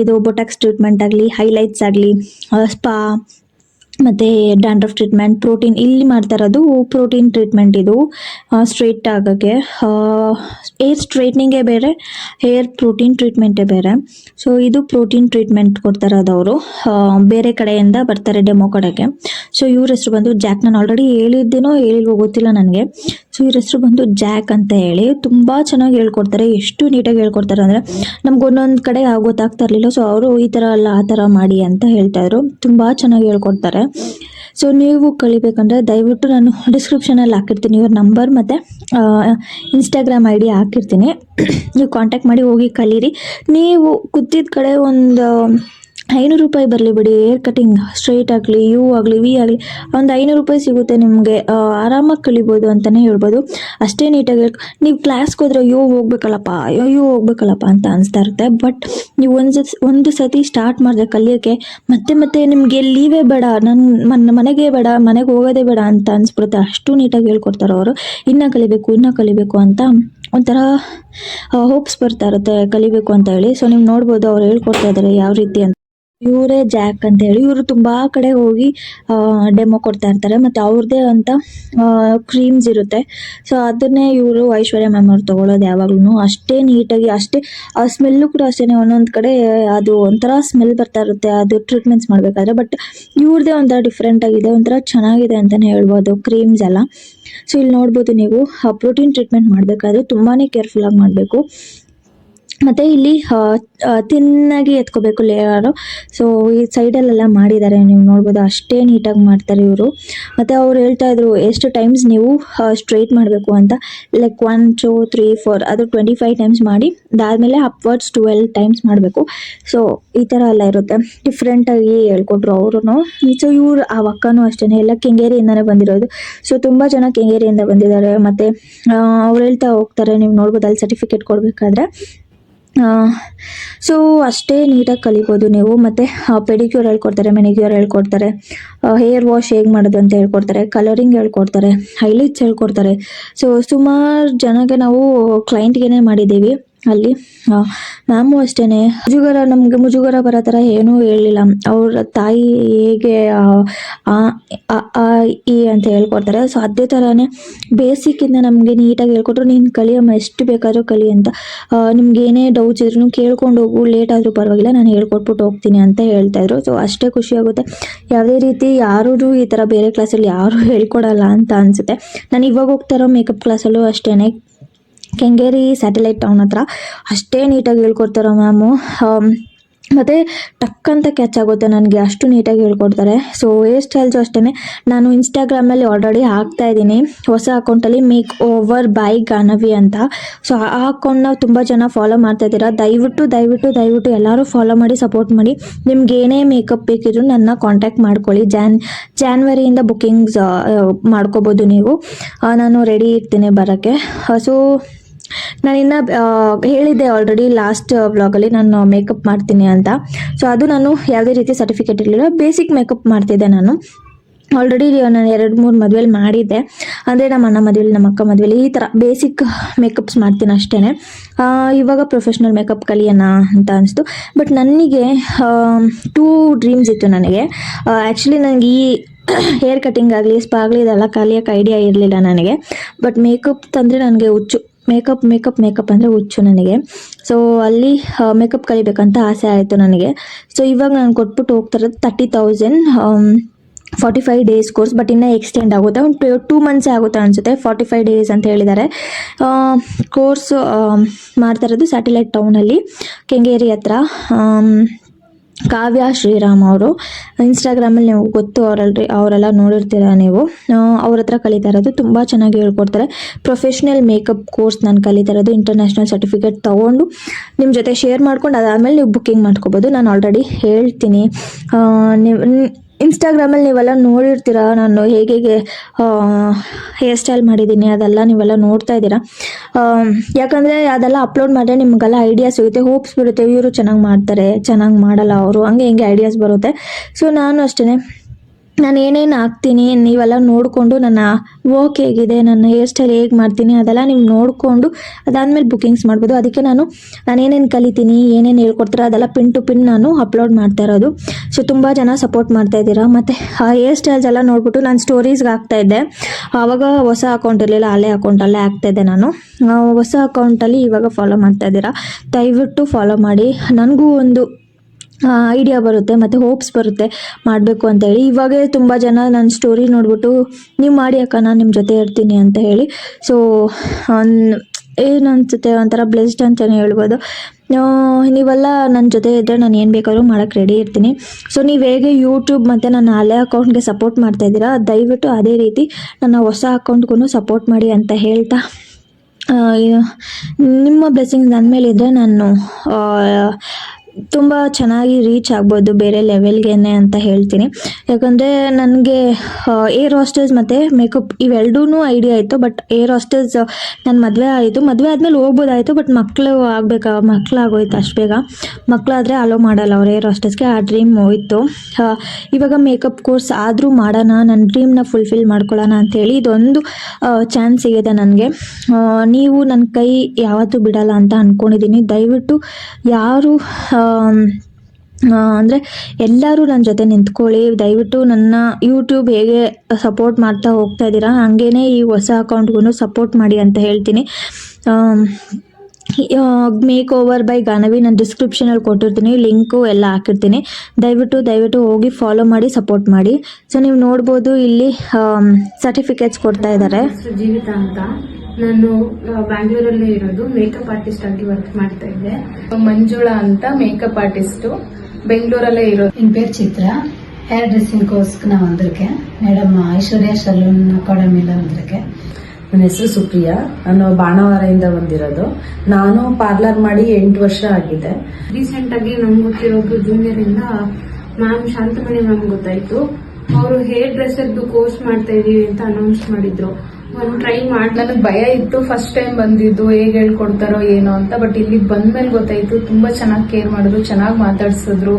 ಇದು ಬೊಟಾಕ್ಸ್ ಟ್ರೀಟ್ಮೆಂಟ್ ಆಗಲಿ ಹೈಲೈಟ್ಸ್ ಆಗಲಿ ಸ್ಪಾ ಮತ್ತು ಡ್ಯಾಂಡ್ರಫ್ ಟ್ರೀಟ್ಮೆಂಟ್ ಪ್ರೋಟೀನ್ ಇಲ್ಲಿ ಮಾಡ್ತಾ ಇರೋದು ಪ್ರೋಟೀನ್ ಟ್ರೀಟ್ಮೆಂಟ್ ಇದು. ಸ್ಟ್ರೈಟ್ ಆಗೋಕ್ಕೆ. ಹೇರ್ ಸ್ಟ್ರೈಟ್ನಿಂಗೇ ಬೇರೆ ಹೇರ್ ಪ್ರೋಟೀನ್ ಟ್ರೀಟ್ಮೆಂಟೇ ಬೇರೆ. ಸೊ ಇದು ಪ್ರೋಟೀನ್ ಟ್ರೀಟ್ಮೆಂಟ್ ಕೊಡ್ತಾ ಇರೋದು ಬೇರೆ ಕಡೆಯಿಂದ ಬರ್ತಾರೆ ಡೆಮೋ ಕಡೆಗೆ. ಸೊ ಇವ್ರ ಹೆಸರು ಬಂದು ಜಾಕ್ ನಾನು ಆಲ್ರೆಡಿ ಹೇಳಿದ್ದೇನೋ ಹೇಳಿಲ್ವೋ ಗೊತ್ತಿಲ್ಲ ನನಗೆ. ಸೊ ಇವ್ರ ಹೆಸರು ಬಂದು ಜಾಕ್ ಅಂತ ಹೇಳಿ ತುಂಬ ಚೆನ್ನಾಗಿ ಹೇಳ್ಕೊಡ್ತಾರೆ, ಎಷ್ಟು ನೀಟಾಗಿ ಹೇಳ್ಕೊಡ್ತಾರೆ ಅಂದರೆ ನಮ್ಗೆ ಒಂದೊಂದು ಕಡೆ ಗೊತ್ತಾಗ್ತಾ ಇರಲಿಲ್ಲ. ಸೊ ಅವರು ಈ ಥರ ಅಲ್ಲ, ಆ ಥರ ಮಾಡಿ ಅಂತ ಹೇಳ್ತಾಯಿದ್ರು ತುಂಬ ಚೆನ್ನಾಗಿ ಹೇಳ್ಕೊಡ್ತಾರೆ. ಸೊ ನೀವು ಕಲಿಬೇಕಂದ್ರೆ ದಯವಿಟ್ಟು ನಾನು ಡಿಸ್ಕ್ರಿಪ್ಷನಲ್ಲಿ ಹಾಕಿರ್ತೀನಿ, ಇವ್ರ ನಂಬರ್ ಮತ್ತು ಇನ್ಸ್ಟಾಗ್ರಾಮ್ ಐ ಡಿ ಹಾಕಿರ್ತೀನಿ. ನೀವು ಕಾಂಟ್ಯಾಕ್ಟ್ ಮಾಡಿ ಹೋಗಿ ಕಲೀರಿ. ನೀವು ಕೂತಿದ್ದ ಕಡೆ ಒಂದು ಐನೂರು ರೂಪಾಯಿ ಬರಲಿ ಬಿಡಿ ಹೇರ್ ಕಟಿಂಗ್ ಸ್ಟ್ರೈಟ್ ಆಗಲಿ ಯು ಆಗಲಿ ವಿ ಆಗಲಿ, ಒಂದು ಐನೂರು ರೂಪಾಯಿ ಸಿಗುತ್ತೆ ನಿಮಗೆ. ಆರಾಮಾಗಿ ಕಲಿಬೋದು ಅಂತಲೇ ಹೇಳ್ಬೋದು. ಅಷ್ಟೇ ನೀಟಾಗಿ ನೀವು ಕ್ಲಾಸ್ಗೆ ಹೋದ್ರೆ, ಅಯ್ಯೋ, ಹೋಗ್ಬೇಕಲ್ಲಪ್ಪ ಅಯ್ಯೋ, ಹೋಗ್ಬೇಕಲ್ಲಪ್ಪ ಅಂತ ಅನಿಸ್ತಾ ಇರುತ್ತೆ. ಬಟ್ ನೀವು ಒಂದು ಒಂದು ಸತಿ ಸ್ಟಾರ್ಟ್ ಮಾಡಿದೆ ಕಲಿಯೋಕ್ಕೆ ಮತ್ತೆ ಮತ್ತೆ ನಿಮಗೆ ಲೀವೇ ಬೇಡ ನನ್ನ ಮನ್ ಮನೆಗೆ ಬೇಡ, ಮನೆಗೆ ಹೋಗೋದೇ ಬೇಡ ಅಂತ ಅನಿಸ್ಬಿಡುತ್ತೆ. ಅಷ್ಟು ನೀಟಾಗಿ ಹೇಳ್ಕೊಡ್ತಾರೆ ಅವರು. ಇನ್ನೂ ಕಲಿಬೇಕು ಇನ್ನೂ ಕಲಿಬೇಕು ಅಂತ ಒಂಥರ ಹೋಪ್ಸ್ ಬರ್ತಾ ಇರುತ್ತೆ ಕಲಿಬೇಕು ಅಂತ ಹೇಳಿ. ಸೊ ನೀವು ನೋಡ್ಬೋದು ಅವ್ರು ಹೇಳ್ಕೊಡ್ತಾ ಇದ್ದಾರೆ ಯಾವ ರೀತಿ ಅಂತ. ಇವರೇ ಜಾಕ್ ಅಂತ ಹೇಳಿ ಇವರು ತುಂಬಾ ಕಡೆ ಹೋಗಿ ಡೆಮೋ ಕೊಡ್ತಾ ಇರ್ತಾರೆ. ಮತ್ತೆ ಅವ್ರದ್ದೇ ಅಂತ ಕ್ರೀಮ್ಸ್ ಇರುತ್ತೆ. ಸೊ ಅದನ್ನೇ ಇವರು ಐಶ್ವರ್ಯ ಮ್ಯಾಮ್ ಅವ್ರು ತಗೊಳ್ಳೋದು ಯಾವಾಗ್ಲೂ ಅಷ್ಟೇ ನೀಟಾಗಿ ಅಷ್ಟೇ, ಆ ಸ್ಮೆಲ್ಲು ಕೂಡ ಅಷ್ಟೇ ಒಂದೊಂದು ಕಡೆ ಅದು ಒಂಥರ ಸ್ಮೆಲ್ ಬರ್ತಾ ಇರುತ್ತೆ. ಅದು ಟ್ರೀಟ್ಮೆಂಟ್ಸ್ ಮಾಡಬೇಕಾದ್ರೆ. ಬಟ್ ಇವ್ರದ್ದೇ ಒಂಥರ ಡಿಫ್ರೆಂಟ್ ಆಗಿದೆ. ಒಂಥರ ಚೆನ್ನಾಗಿದೆ ಅಂತಲೇ ಹೇಳ್ಬೋದು. ಕ್ರೀಮ್ಸ್ ಎಲ್ಲ. ಸೊ ಇಲ್ಲಿ ನೋಡ್ಬೋದು ನೀವು ಪ್ರೋಟೀನ್ ಟ್ರೀಟ್ಮೆಂಟ್ ಮಾಡಬೇಕಾದ್ರೆ ತುಂಬಾ ಕೇರ್ಫುಲ್ಲಾಗಿ ಮಾಡಬೇಕು. ಮತ್ತು ಇಲ್ಲಿ ತಿನ್ನಾಗಿ ಎತ್ಕೋಬೇಕು ಲೇಯರು ಸೊ ಈ ಸೈಡಲ್ಲೆಲ್ಲ ಮಾಡಿದ್ದಾರೆ, ನೀವು ನೋಡ್ಬೋದು, ಅಷ್ಟೇ ನೀಟಾಗಿ ಮಾಡ್ತಾರೆ ಇವರು. ಮತ್ತು ಅವ್ರು ಹೇಳ್ತಾ ಇದ್ರು, ಎಷ್ಟು ಟೈಮ್ಸ್ ನೀವು ಸ್ಟ್ರೈಟ್ ಮಾಡಬೇಕು ಅಂತ. Like one two three four ಅದು ಟ್ವೆಂಟಿ ಫೈವ್ ಟೈಮ್ಸ್ ಮಾಡಿ, ಅದಾದಮೇಲೆ ಅಪ್ವರ್ಡ್ಸ್ ಟ್ವೆಲ್ ಟೈಮ್ಸ್ ಮಾಡಬೇಕು. ಸೊ ಈ ಥರ ಎಲ್ಲ ಇರುತ್ತೆ. ಡಿಫ್ರೆಂಟಾಗಿ ಹೇಳ್ಕೊಟ್ರು ಅವರು ಸೊ ಇವ್ರು, ಆ ಅಕ್ಕನೂ ಅಷ್ಟೇ ಎಲ್ಲ ಕೆಂಗೇರಿಯಿಂದನೇ ಬಂದಿರೋದು. ಸೊ ತುಂಬ ಜನ ಕೆಂಗೇರಿಯಿಂದ ಬಂದಿದ್ದಾರೆ. ಮತ್ತು ಅವ್ರು ಹೇಳ್ತಾ ಹೋಗ್ತಾರೆ, ನೀವು ನೋಡ್ಬೋದು, ಅಲ್ಲಿ ಸರ್ಟಿಫಿಕೇಟ್ ಕೊಡಬೇಕಾದ್ರೆ. ಸೊ ಅಷ್ಟೇ ನೀಟಾಗಿ ಕಲಿಬೋದು ನೀವು. ಮತ್ತು ಪೆಡಿಕ್ಯೂರ್ ಹೇಳ್ಕೊಡ್ತಾರೆ ಮೆನಿಕ್ಯೂರ್ ಹೇಳ್ಕೊಡ್ತಾರೆ ಹೇರ್ ವಾಶ್ ಹೇಗೆ ಮಾಡೋದು ಅಂತ ಹೇಳ್ಕೊಡ್ತಾರೆ ಕಲರಿಂಗ್ ಹೇಳ್ಕೊಡ್ತಾರೆ ಹೈಲೈಟ್ಸ್ ಹೇಳ್ಕೊಡ್ತಾರೆ. ಸೊ ಸುಮಾರು ಜನಕ್ಕೆ ನಾವು ಕ್ಲೈಂಟ್ಗೇನೆ ಮಾಡಿದ್ದೀವಿ. ಅಲ್ಲಿ? ಮ್ಯಾಮು ಅಷ್ಟೇ ಮುಜುಗರ ನಮಗೆ ಮುಜುಗರ ಬರೋ ಥರ ಏನೂ ಹೇಳಿಲ್ಲ ಅವ್ರ ತಾಯಿ ಹೇಗೆ ಆ, ಈ ಅಂತ ಹೇಳ್ಕೊಡ್ತಾರೆ. ಸೊ ಅದೇ ಥರನೇ ಬೇಸಿಕ್ಕಿಂದ ನಮಗೆ ನೀಟಾಗಿ ಹೇಳ್ಕೊಟ್ರು ನೀನು ಕಲಿಯಮ್ಮ ಎಷ್ಟು ಬೇಕಾದರೂ ಕಲಿ ಅಂತ. ನಿಮ್ಗೆ ಏನೇ ಡೌಟ್ಸ್ ಇದ್ರೂ ಕೇಳ್ಕೊಂಡು ಹೋಗು ಲೇಟ್ ಆದರೂ ಪರವಾಗಿಲ್ಲ ನಾನು ಹೇಳ್ಕೊಟ್ಬಿಟ್ಟು ಹೋಗ್ತೀನಿ ಅಂತ ಹೇಳ್ತಾ ಇದ್ರು. ಸೊ ಅಷ್ಟೇ ಖುಷಿ ಆಗುತ್ತೆ. ಯಾವುದೇ ರೀತಿ ಯಾರೂ ಈ ಥರ ಬೇರೆ ಕ್ಲಾಸಲ್ಲಿ ಯಾರೂ ಹೇಳ್ಕೊಡಲ್ಲ ಅಂತ ಅನಿಸುತ್ತೆ. ನಾನು ಇವಾಗ ಹೋಗ್ತಾ ಇರೋ ಮೇಕಪ್ ಕ್ಲಾಸಲ್ಲೂ ಅಷ್ಟೇ ಕೆಂಗೇರಿ ಸ್ಯಾಟಲೈಟ್ ಟೌನ್ ಹತ್ರ ಅಷ್ಟೇ ನೀಟಾಗಿ ಹೇಳ್ಕೊಡ್ತಾರೋ ಮ್ಯಾಮು ಮತ್ತು ಟಕ್ ಅಂತ ಕ್ಯಾಚ್ ಆಗುತ್ತೆ ನನಗೆ, ಅಷ್ಟು ನೀಟಾಗಿ ಹೇಳ್ಕೊಡ್ತಾರೆ. ಸೊ ಹೇರ್ ಸ್ಟೈಲ್ಸು ಅಷ್ಟೇ ನಾನು ಇನ್ಸ್ಟಾಗ್ರಾಮಲ್ಲಿ ಆಲ್ರೆಡಿ ಹಾಕ್ತಾ ಇದ್ದೀನಿ. ಹೊಸ ಅಕೌಂಟಲ್ಲಿ ಮೇಕ್ ಓವರ್ ಬೈ ಗಾನವಿ ಅಂತ. ಸೊ ಆ ಅಕೌಂಟ್ನ ತುಂಬ ಜನ ಫಾಲೋ ಮಾಡ್ತಾ ಇದ್ದೀರಾ? ದಯವಿಟ್ಟು ದಯವಿಟ್ಟು ದಯವಿಟ್ಟು ಎಲ್ಲರೂ ಫಾಲೋ ಮಾಡಿ ಸಪೋರ್ಟ್ ಮಾಡಿ. ನಿಮ್ಗೆ ಏನೇ ಮೇಕಪ್ ಬೇಕಿದ್ರು ನನ್ನ ಕಾಂಟ್ಯಾಕ್ಟ್ ಮಾಡ್ಕೊಳ್ಳಿ. ಜಾನ್ ಜಾನ್ವರಿಯಿಂದ ಬುಕ್ಕಿಂಗ್ಸ್ ಮಾಡ್ಕೋಬೋದು ನೀವು. ನಾನು ರೆಡಿ ಇರ್ತೀನಿ ಬರೋಕ್ಕೆ. ಸೊ ನಾನಿನ್ನು ಹೇಳಿದ್ದೆ ಆಲ್ರೆಡಿ ಲಾಸ್ಟ್ ವ್ಲಾಗಲ್ಲಿ ನಾನು ಮೇಕಪ್ ಮಾಡ್ತೀನಿ ಅಂತ. ಸೊ ಅದು ನಾನು ಯಾವುದೇ ರೀತಿ ಸರ್ಟಿಫಿಕೇಟ್ ಇರಲಿಲ್ಲ ಬೇಸಿಕ್ ಮೇಕಪ್ ಮಾಡ್ತಿದ್ದೆ ನಾನು. ಆಲ್ರೆಡಿ ನಾನು ಎರಡು, ಮೂರು ಮದುವೆಲಿ ಮಾಡಿದ್ದೆ. ಅಂದರೆ ನಮ್ಮ ಅಣ್ಣ ಮದುವೆಲಿ, ನಮ್ಮ ಅಕ್ಕ ಮದುವೆಲಿ ಈ ಥರ ಬೇಸಿಕ್ ಮೇಕಪ್ಸ್ ಮಾಡ್ತೀನಿ ಅಷ್ಟೇ ಇವಾಗ ಪ್ರೊಫೆಷ್ನಲ್ ಮೇಕಪ್ ಕಲಿಯೋಣ ಅಂತ ಅನಿಸ್ತು. ಬಟ್ ನನಗೆ ಟೂ ಡ್ರೀಮ್ಸ್ ಇತ್ತು ನನಗೆ. ಆ್ಯಕ್ಚುಲಿ ನನಗೆ ಈ ಹೇರ್ ಕಟಿಂಗ್ ಆಗಲಿ ಸ್ಪಾ ಆಗಲಿ ಇದೆಲ್ಲ ಕಲಿಯೋಕೆ ಐಡಿಯಾ ಇರಲಿಲ್ಲ ನನಗೆ. ಬಟ್ ಮೇಕಪ್ ತಂದರೆ ನನಗೆ ಹುಚ್ಚು. ಮೇಕಪ್ ಮೇಕಪ್ ಮೇಕಪ್ ಅಂದರೆ ಹುಚ್ಚು ನನಗೆ. ಸೊ ಅಲ್ಲಿ ಮೇಕಪ್ ಕಲಿಬೇಕಂತ ಆಸೆ ಆಯಿತು ನನಗೆ. ಸೊ ಇವಾಗ ನಾನು ಕೊಟ್ಬಿಟ್ಟು ಹೋಗ್ತಾ ಇರೋದು thirty thousand forty five days course but ಇನ್ನೂ ಎಕ್ಸ್ಟೆಂಡ್ ಆಗುತ್ತೆ. ಒಂದು ಟೂ ಮಂತ್ಸೇ ಆಗುತ್ತೆ ಅನಿಸುತ್ತೆ ಫಾರ್ಟಿ ಫೈವ್ ಡೇಸ್ ಅಂತ ಹೇಳಿದ್ದಾರೆ. ಕೋರ್ಸ್ ಮಾಡ್ತಾ ಇರೋದು ಸ್ಯಾಟಲೈಟ್ ಟೌನಲ್ಲಿ ಕೆಂಗೇರಿ ಹತ್ರ. ಕಾವ್ಯ, ಶ್ರೀರಾಮ್ ಅವರು. ಇನ್ಸ್ಟಾಗ್ರಾಮಲ್ಲಿ ನೀವು ಗೊತ್ತು ಅವರಲ್ರಿ, ಅವರೆಲ್ಲ ನೋಡಿರ್ತೀರ ನೀವು. ಅವ್ರ ಹತ್ರ ಕಲಿತಾ ಇರೋದು ತುಂಬ ಚೆನ್ನಾಗಿ ಹೇಳ್ಕೊಡ್ತಾರೆ. ಪ್ರೊಫೆಷ್ನಲ್ ಮೇಕಪ್ ಕೋರ್ಸ್ ನಾನು ಕಲಿತಾ ಇರೋದು ಇಂಟರ್ನ್ಯಾಷನಲ್ ಸರ್ಟಿಫಿಕೇಟ್ ತೊಗೊಂಡು ನಿಮ್ಮ ಜೊತೆ ಶೇರ್ ಮಾಡ್ಕೊಂಡು ಅದಾದಮೇಲೆ ನೀವು ಬುಕ್ಕಿಂಗ್ ಮಾಡ್ಕೋಬೋದು. ನಾನು ಆಲ್ರೆಡಿ ಹೇಳ್ತೀನಿ. ನೀವು ಇನ್ಸ್ಟಾಗ್ರಾಮಲ್ಲಿ ನೀವೆಲ್ಲ ನೋಡಿರ್ತೀರ? ನಾನು ಹೇಗೆ ಹೇಗೆ ಹೇರ್ ಸ್ಟೈಲ್ ಮಾಡಿದ್ದೀನಿ, ಅದೆಲ್ಲ ನೀವೆಲ್ಲ ನೋಡ್ತಾ ಇದ್ದೀರಾ? ಯಾಕಂದರೆ ಅದೆಲ್ಲ ಅಪ್ಲೋಡ್ ಮಾಡಿದ್ರೆ ನಿಮಗೆಲ್ಲ ಐಡಿಯಾಸ್ ಸಿಗುತ್ತೆ. ಹೋಪ್ಸ್ ಬಿಡುತ್ತೆ ಇವರು ಚೆನ್ನಾಗಿ ಮಾಡ್ತಾರೆ, ಚೆನ್ನಾಗಿ ಮಾಡಲ್ಲ ಅವರು. ಹಂಗೆ ಹಿಂಗೆ ಐಡಿಯಾಸ್ ಬರುತ್ತೆ. ಸೊ ನಾನು ಅಷ್ಟೇ ನಾನು ಏನೇನು ಹಾಕ್ತೀನಿ, ನೀವೆಲ್ಲ ನೋಡಿಕೊಂಡು ನನ್ನ ವರ್ಕ್ ಹೇಗಿದೆ, ನನ್ನ ಹೇರ್ ಸ್ಟೈಲ್ ಹೇಗೆ ಮಾಡ್ತೀನಿ ಅದೆಲ್ಲ ನೀವು ನೋಡಿಕೊಂಡು ಅದಾದಮೇಲೆ ಬುಕ್ಕಿಂಗ್ಸ್ ಮಾಡ್ಬೋದು. ಅದಕ್ಕೆ ನಾನು ನಾನು ಏನೇನು ಕಲಿತೀನಿ, ಏನೇನು ಹೇಳ್ಕೊಡ್ತಾರೆ ಅದೆಲ್ಲ ಪಿನ್ ಟು ಪಿನ್ ನಾನು ಅಪ್ಲೋಡ್ ಮಾಡ್ತಾ ಇರೋದು. ಸೊ ತುಂಬ ಜನ ಸಪೋರ್ಟ್ ಮಾಡ್ತಾ ಇದ್ದೀರಾ. ಮತ್ತು, ಆ ಹೇರ್ ಸ್ಟೈಲ್ಸ್ ಎಲ್ಲ ನೋಡ್ಬಿಟ್ಟು ನಾನು ಸ್ಟೋರೀಸ್ಗೆ ಹಾಕ್ತಾ ಇದ್ದೆ. ಆವಾಗ ಹೊಸ ಅಕೌಂಟ್ ಇರಲಿಲ್ಲ ಹಳೆ ಅಕೌಂಟಲ್ಲೇ ಹಾಕ್ತಾ ಇದ್ದೆ ನಾನು. ಹೊಸ ಅಕೌಂಟಲ್ಲಿ ಇವಾಗ ಫಾಲೋ ಮಾಡ್ತಾ ಇದ್ದೀರಾ. ದಯವಿಟ್ಟು ಫಾಲೋ ಮಾಡಿ. ನನಗೂ ಒಂದು ಐಡಿಯಾ ಬರುತ್ತೆ ಮತ್ತು ಹೋಪ್ಸ್ ಬರುತ್ತೆ ಮಾಡಬೇಕು ಅಂತ ಹೇಳಿ. ಇವಾಗೇ ತುಂಬ ಜನ ನನ್ನ ಸ್ಟೋರಿ ನೋಡ್ಬಿಟ್ಟು, ನೀವು ಮಾಡಿ ಅಕ್ಕ, ನಾನು ನಿಮ್ಮ ಜೊತೆ ಇರ್ತೀನಿ ಅಂತ ಹೇಳಿ. ಸೊ ಏನು ಅನ್ಸುತ್ತೆ ಒಂಥರ ಬ್ಲೆಸ್ಡ್ ಅಂತಲೇ ಹೇಳ್ಬೋದು. ನೀವೆಲ್ಲ ನನ್ನ ಜೊತೆ ಇದ್ದರೆ ನಾನು ಏನು ಬೇಕಾದ್ರೂ ಮಾಡೋಕ್ಕೆ ರೆಡಿ ಇರ್ತೀನಿ. ಸೊ ನೀವು ಹೇಗೆ ಯೂಟ್ಯೂಬ್ ಮತ್ತು ನನ್ನ ಹಳೆ ಅಕೌಂಟ್ಗೆ ಸಪೋರ್ಟ್ ಮಾಡ್ತಾ ಇದ್ದೀರಾ, ದಯವಿಟ್ಟು ಅದೇ ರೀತಿ ನನ್ನ ಹೊಸ ಅಕೌಂಟ್ಗೂ ಸಪೋರ್ಟ್ ಮಾಡಿ ಅಂತ ಹೇಳ್ತಾ. ನಿಮ್ಮ ಬ್ಲೆಸ್ಸಿಂಗ್ಸ್ ನನ್ನ ಮೇಲೆ ಇದ್ದರೆ ನಾನು ತುಂಬ ಚೆನ್ನಾಗಿ ರೀಚ್ ಆಗ್ಬೋದು ಬೇರೆ ಲೆವೆಲ್ಗೇನೆ ಅಂತ ಹೇಳ್ತೀನಿ. ಯಾಕಂದರೆ ನನಗೆ ಏರ್ ಹಾಸ್ಟೆಲ್ಸ್ ಮತ್ತು ಮೇಕಪ್ ಇವೆರಡೂ ಐಡಿಯಾ ಇತ್ತು ಬಟ್ ಏರ್ ಹಾಸ್ಟೆಲ್ಸ್ ನನ್ನ ಮದುವೆ ಆಯಿತು. ಮದುವೆ ಆದಮೇಲೆ ಹೋಗ್ಬೋದಾಯಿತು ಬಟ್ ಮಕ್ಕಳು ಆಗಬೇಕಾ ಮಕ್ಕಳಾಗೋಯ್ತು ಅಷ್ಟು ಬೇಗ. ಮಕ್ಕಳಾದರೆ ಅಲೋ ಮಾಡಲ್ಲ ಅವ್ರು ಏರ್ ಹಾಸ್ಟೆಲ್ಸ್ಗೆ ಆ ಡ್ರೀಮ್ ಹೋಯಿತು. ಇವಾಗ ಮೇಕಪ್ ಕೋರ್ಸ್ ಆದರೂ ಮಾಡೋಣ ನನ್ನ ಡ್ರೀಮ್ನ ಫುಲ್ಫಿಲ್ ಮಾಡ್ಕೊಳ್ಳೋಣ ಅಂಥೇಳಿ ಇದೊಂದು ಚಾನ್ಸ್ ಸಿಗಿದೆ ನನಗೆ. ನೀವು ನನ್ನ ಕೈ ಯಾವತ್ತೂ ಬಿಡಲ್ಲ ಅಂತ ಅಂದ್ಕೊಂಡಿದ್ದೀನಿ ದಯವಿಟ್ಟು ಯಾರು ಅಂದರೆ ಎಲ್ಲರೂ ನನ್ನ ಜೊತೆ ನಿಂತ್ಕೊಳ್ಳಿ, ದಯವಿಟ್ಟು ನನ್ನ ಯೂಟ್ಯೂಬ್ ಹೇಗೆ ಸಪೋರ್ಟ್ ಮಾಡ್ತಾ ಹೋಗ್ತಾ ಇದ್ದೀರಾ, ಹಾಗೇನೆ ಈ ಹೊಸ ಅಕೌಂಟ್ಗೂ ಸಪೋರ್ಟ್ ಮಾಡಿ ಅಂತ ಹೇಳ್ತೀನಿ. ಮೇಕ್ ಓವರ್ ಬೈ ಗಾನವಿ ನಾನು ಡಿಸ್ಕ್ರಿಪ್ಷನಲ್ಲಿ ಕೊಟ್ಟಿರ್ತೀನಿ ಲಿಂಕು ಎಲ್ಲ ಹಾಕಿರ್ತೀನಿ. ದಯವಿಟ್ಟು ದಯವಿಟ್ಟು ಹೋಗಿ ಫಾಲೋ ಮಾಡಿ ಸಪೋರ್ಟ್ ಮಾಡಿ. ಸೊ ನೀವು ನೋಡ್ಬೋದು ಇಲ್ಲಿ ಸರ್ಟಿಫಿಕೇಟ್ಸ್ ಕೊಡ್ತಾ ಇದ್ದಾರೆ. ಅಂತ. ನಾನು ಆ, ಬ್ಯಾಂಗ್ಳೂರಲ್ಲೇ ಇರೋದು ಮೇಕಪ್ ಆರ್ಟಿಸ್ಟ್ ಆಗಿ ವರ್ಕ್ ಮಾಡ್ತಾ ಇದ್ದೆ ಮಂಜುಳಾ ಅಂತ ಮೇಕಪ್ ಆರ್ಟಿಸ್ಟ್ ಬೆಂಗಳೂರಲ್ಲೇ ಇರೋದು என் பேர் சித்ரா ஹேர் ட்ரெஸ்ஸிங் கோர்ஸ்க்கு நான் வந்திருக்கேன் மேடம் ஐஸ்வர்யா சலூன் அகாடமியில் வந்திருக்கேன் ನನ್ನ ಹೆಸರು ಸುಪ್ರಿಯಾ ನಾನು ಬಾಣವಾರದಿಂದ ಬಂದಿರೋದು ನಾನು ಪಾರ್ಲರ್ ಮಾಡಿ ಎಂಟು ವರ್ಷ ಆಗಿದೆ ರೀಸೆಂಟ್ ಆಗಿ ನಮ್ಗೆ ಗೊತ್ತಿರೋದು ಜೂನಿಯರ್ ಇಂದ ಮ್ಯಾಮ್ ಶಾಂತಮಣಿ ಮ್ಯಾಮ್ ಗೊತ್ತಾಯ್ತು ಅವರು ಹೇರ್ ಡ್ರೆಸ್ಸರ್ದು ಕೋರ್ಸ್ ಮಾಡ್ತಾ ಇದೀವಿ ಅಂತ ಅನೌನ್ಸ್ ಮಾಡಿದ್ರು ಒಂದು ಟ್ರೈ ಮಾಡಿ ನನಗೆ ಭಯ ಇತ್ತು ಫಸ್ಟ್ ಟೈಮ್ ಬಂದಿದ್ದು ಹೇಗೆ ಹೇಳ್ಕೊಡ್ತಾರೋ ಏನೋ ಅಂತ ಬಟ್ ಇಲ್ಲಿಗೆ ಬಂದ್ಮೇಲೆ ಗೊತ್ತಾಯ್ತು ತುಂಬಾ ಚೆನ್ನಾಗಿ ಕೇರ್ ಮಾಡಿದ್ರು ಚೆನ್ನಾಗಿ ಮಾತಾಡ್ಸಿದ್ರು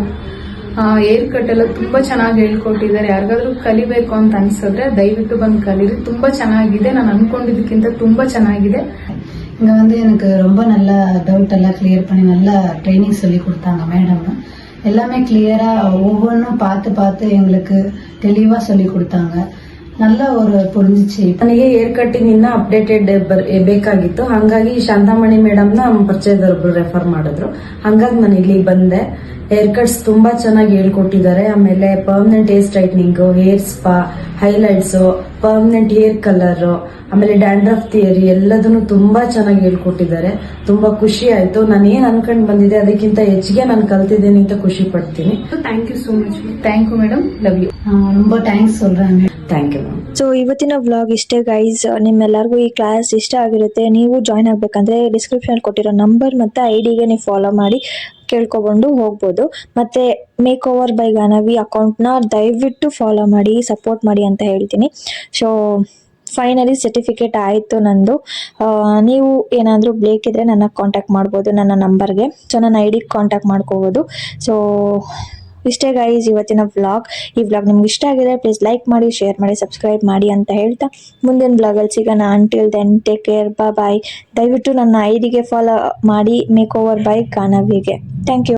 ಏರ್ ಕಟ್ ಎಲ್ಲ ತುಂಬಾ ಚೆನ್ನಾಗಿ ಹೇಳ್ಕೊಟ್ಟಿದ್ದಾರೆ ಯಾರಿಗಾದ್ರೂ ಕಲಿಬೇಕು ಅಂತ ಅನ್ಸಿದ್ರೆ ದಯವಿಟ್ಟು ಬಂದು ಕಲೀರಿ ತುಂಬಾ ಚೆನ್ನಾಗಿದೆ ನಾನು ಅನ್ಕೊಂಡಿದ್ದಕ್ಕಿಂತ ತುಂಬಾ ಚೆನ್ನಾಗಿದೆ இங்கே வந்து எனக்கு ரொம்ப நல்லா டவுட் எல்லாம் கிளியர் பண்ணி நல்லா ட்ரைனிங் சொல்லி கொடுத்தாங்க மேடம் எல்லாமே கிளியராக ஒவ்வொன்றும் பார்த்து பார்த்து எங்களுக்கு தெளிவாக சொல்லி கொடுத்தாங்க நல்ல ஒரு புரிஞ்சிச்சு ನನಗೆ ಏರ್ ಕಟ್ಟಿಂಗ್ ಇನ್ನ ಅಪ್ಡೇಟೆಡ್ ಬೇಕಾಗಿತ್ತು ಹಂಗಾಗಿ ಶಾಂತಾಮಣಿ ಮೇಡಮ್ ನ ಪರಿಚಯದೊಬ್ರು ರೆಫರ್ ಮಾಡಿದ್ರು ಹಂಗಾಗಿ ನಾನು ಇಲ್ಲಿಗೆ ಬಂದೆ ಹೇರ್ ಕಟ್ಸ್ ತುಂಬಾ ಚೆನ್ನಾಗಿ ಹೇಳ್ಕೊಟ್ಟಿದ್ದಾರೆ ಆಮೇಲೆ permanent hair straightening hair spa highlights permanent hair colour ಆಮೇಲೆ ಡ್ಯಾಂಡ್ರಫ್ ಥಿಯರಿ ಎಲ್ಲದನ್ನು ತುಂಬಾ ಚೆನ್ನಾಗಿ ಹೇಳ್ಕೊಟ್ಟಿದ್ದಾರೆ ತುಂಬಾ ಖುಷಿ ಆಯ್ತು ನಾನು ಏನ್ ಅನ್ಕೊಂಡ್ ಬಂದಿದೆ ಅದಕ್ಕಿಂತ ಹೆಚ್ಚಿಗೆ ನಾನು ಕಲ್ತಿದ್ದೀನಿ ಅಂತ ಖುಷಿ ಪಡ್ತೀನಿ thank you so much thank you madam love you நான் ரொம்ப தேங்க்ஸ் சொல்கிறேன் ಥ್ಯಾಂಕ್ ಯು ಮ್ಯಾಮ್ ಸೊ ಇವತ್ತಿನ ವ್ಲಾಗ್ ಇಷ್ಟೇ ಗೈಸ್ ನಿಮ್ಮೆಲ್ಲರಿಗೂ ಈ ಕ್ಲಾಸ್ ಇಷ್ಟ ಆಗಿರುತ್ತೆ, ನೀವು ಜಾಯ್ನ್ ಆಗಬೇಕಂದ್ರೆ ಡಿಸ್ಕ್ರಿಪ್ಷನ್ ಕೊಟ್ಟಿರೋ ನಂಬರ್ ಮತ್ತು ಐ ಡಿಗೆ ನೀವು ಫಾಲೋ ಮಾಡಿ ಕೇಳ್ಕೊಬಂದು ಹೋಗ್ಬೋದು. ಮತ್ತು ಮೇಕ್ ಓವರ್ ಬೈ ಗಾನವಿ ಅಕೌಂಟ್ನ ದಯವಿಟ್ಟು ಫಾಲೋ ಮಾಡಿ ಸಪೋರ್ಟ್ ಮಾಡಿ ಅಂತ ಹೇಳ್ತೀನಿ. ಸೊ ಫೈನಲಿ ಸರ್ಟಿಫಿಕೇಟ್ ಆಯಿತು ನಂದು. ನೀವು ಏನಾದರೂ ಬೇಕಿದ್ರೆ ನನ್ನ ಕಾಂಟ್ಯಾಕ್ಟ್ ಮಾಡ್ಬೋದು, ನನ್ನ ನಂಬರ್ಗೆ ಸೊ ನನ್ನ ಐ ಡಿಗೆ ಕಾಂಟ್ಯಾಕ್ಟ್ ಮಾಡ್ಕೋಬೋದು. ಸೊ ಇಷ್ಟೇ ಗೈಸ್ ಇವತ್ತಿನ ವ್ಲಾಗ್ ಈ ವ್ಲಾಗ್ ನಿಮ್ಗೆ ಇಷ್ಟ ಆಗಿದೆ ಪ್ಲೀಸ್ ಲೈಕ್ ಮಾಡಿ ಶೇರ್ ಮಾಡಿ ಸಬ್ಸ್ಕ್ರೈಬ್ ಮಾಡಿ ಅಂತ ಹೇಳ್ತಾ ಮುಂದಿನ ವ್ಲಾಗಲ್ಲಿ ಸಿಗೋಣ. ಅಂಟಿಲ್ ದೆನ್ ಟೇಕ್ ಕೇರ್ ಬಾ ಬಾಯ್ ದಯವಿಟ್ಟು ನನ್ನ ಐಡಿಗೆ ಫಾಲೋ ಮಾಡಿ ಮೇಕ್ ಓವರ್ ಬೈ ಕಾನವಿಗೆ ಥ್ಯಾಂಕ್ ಯು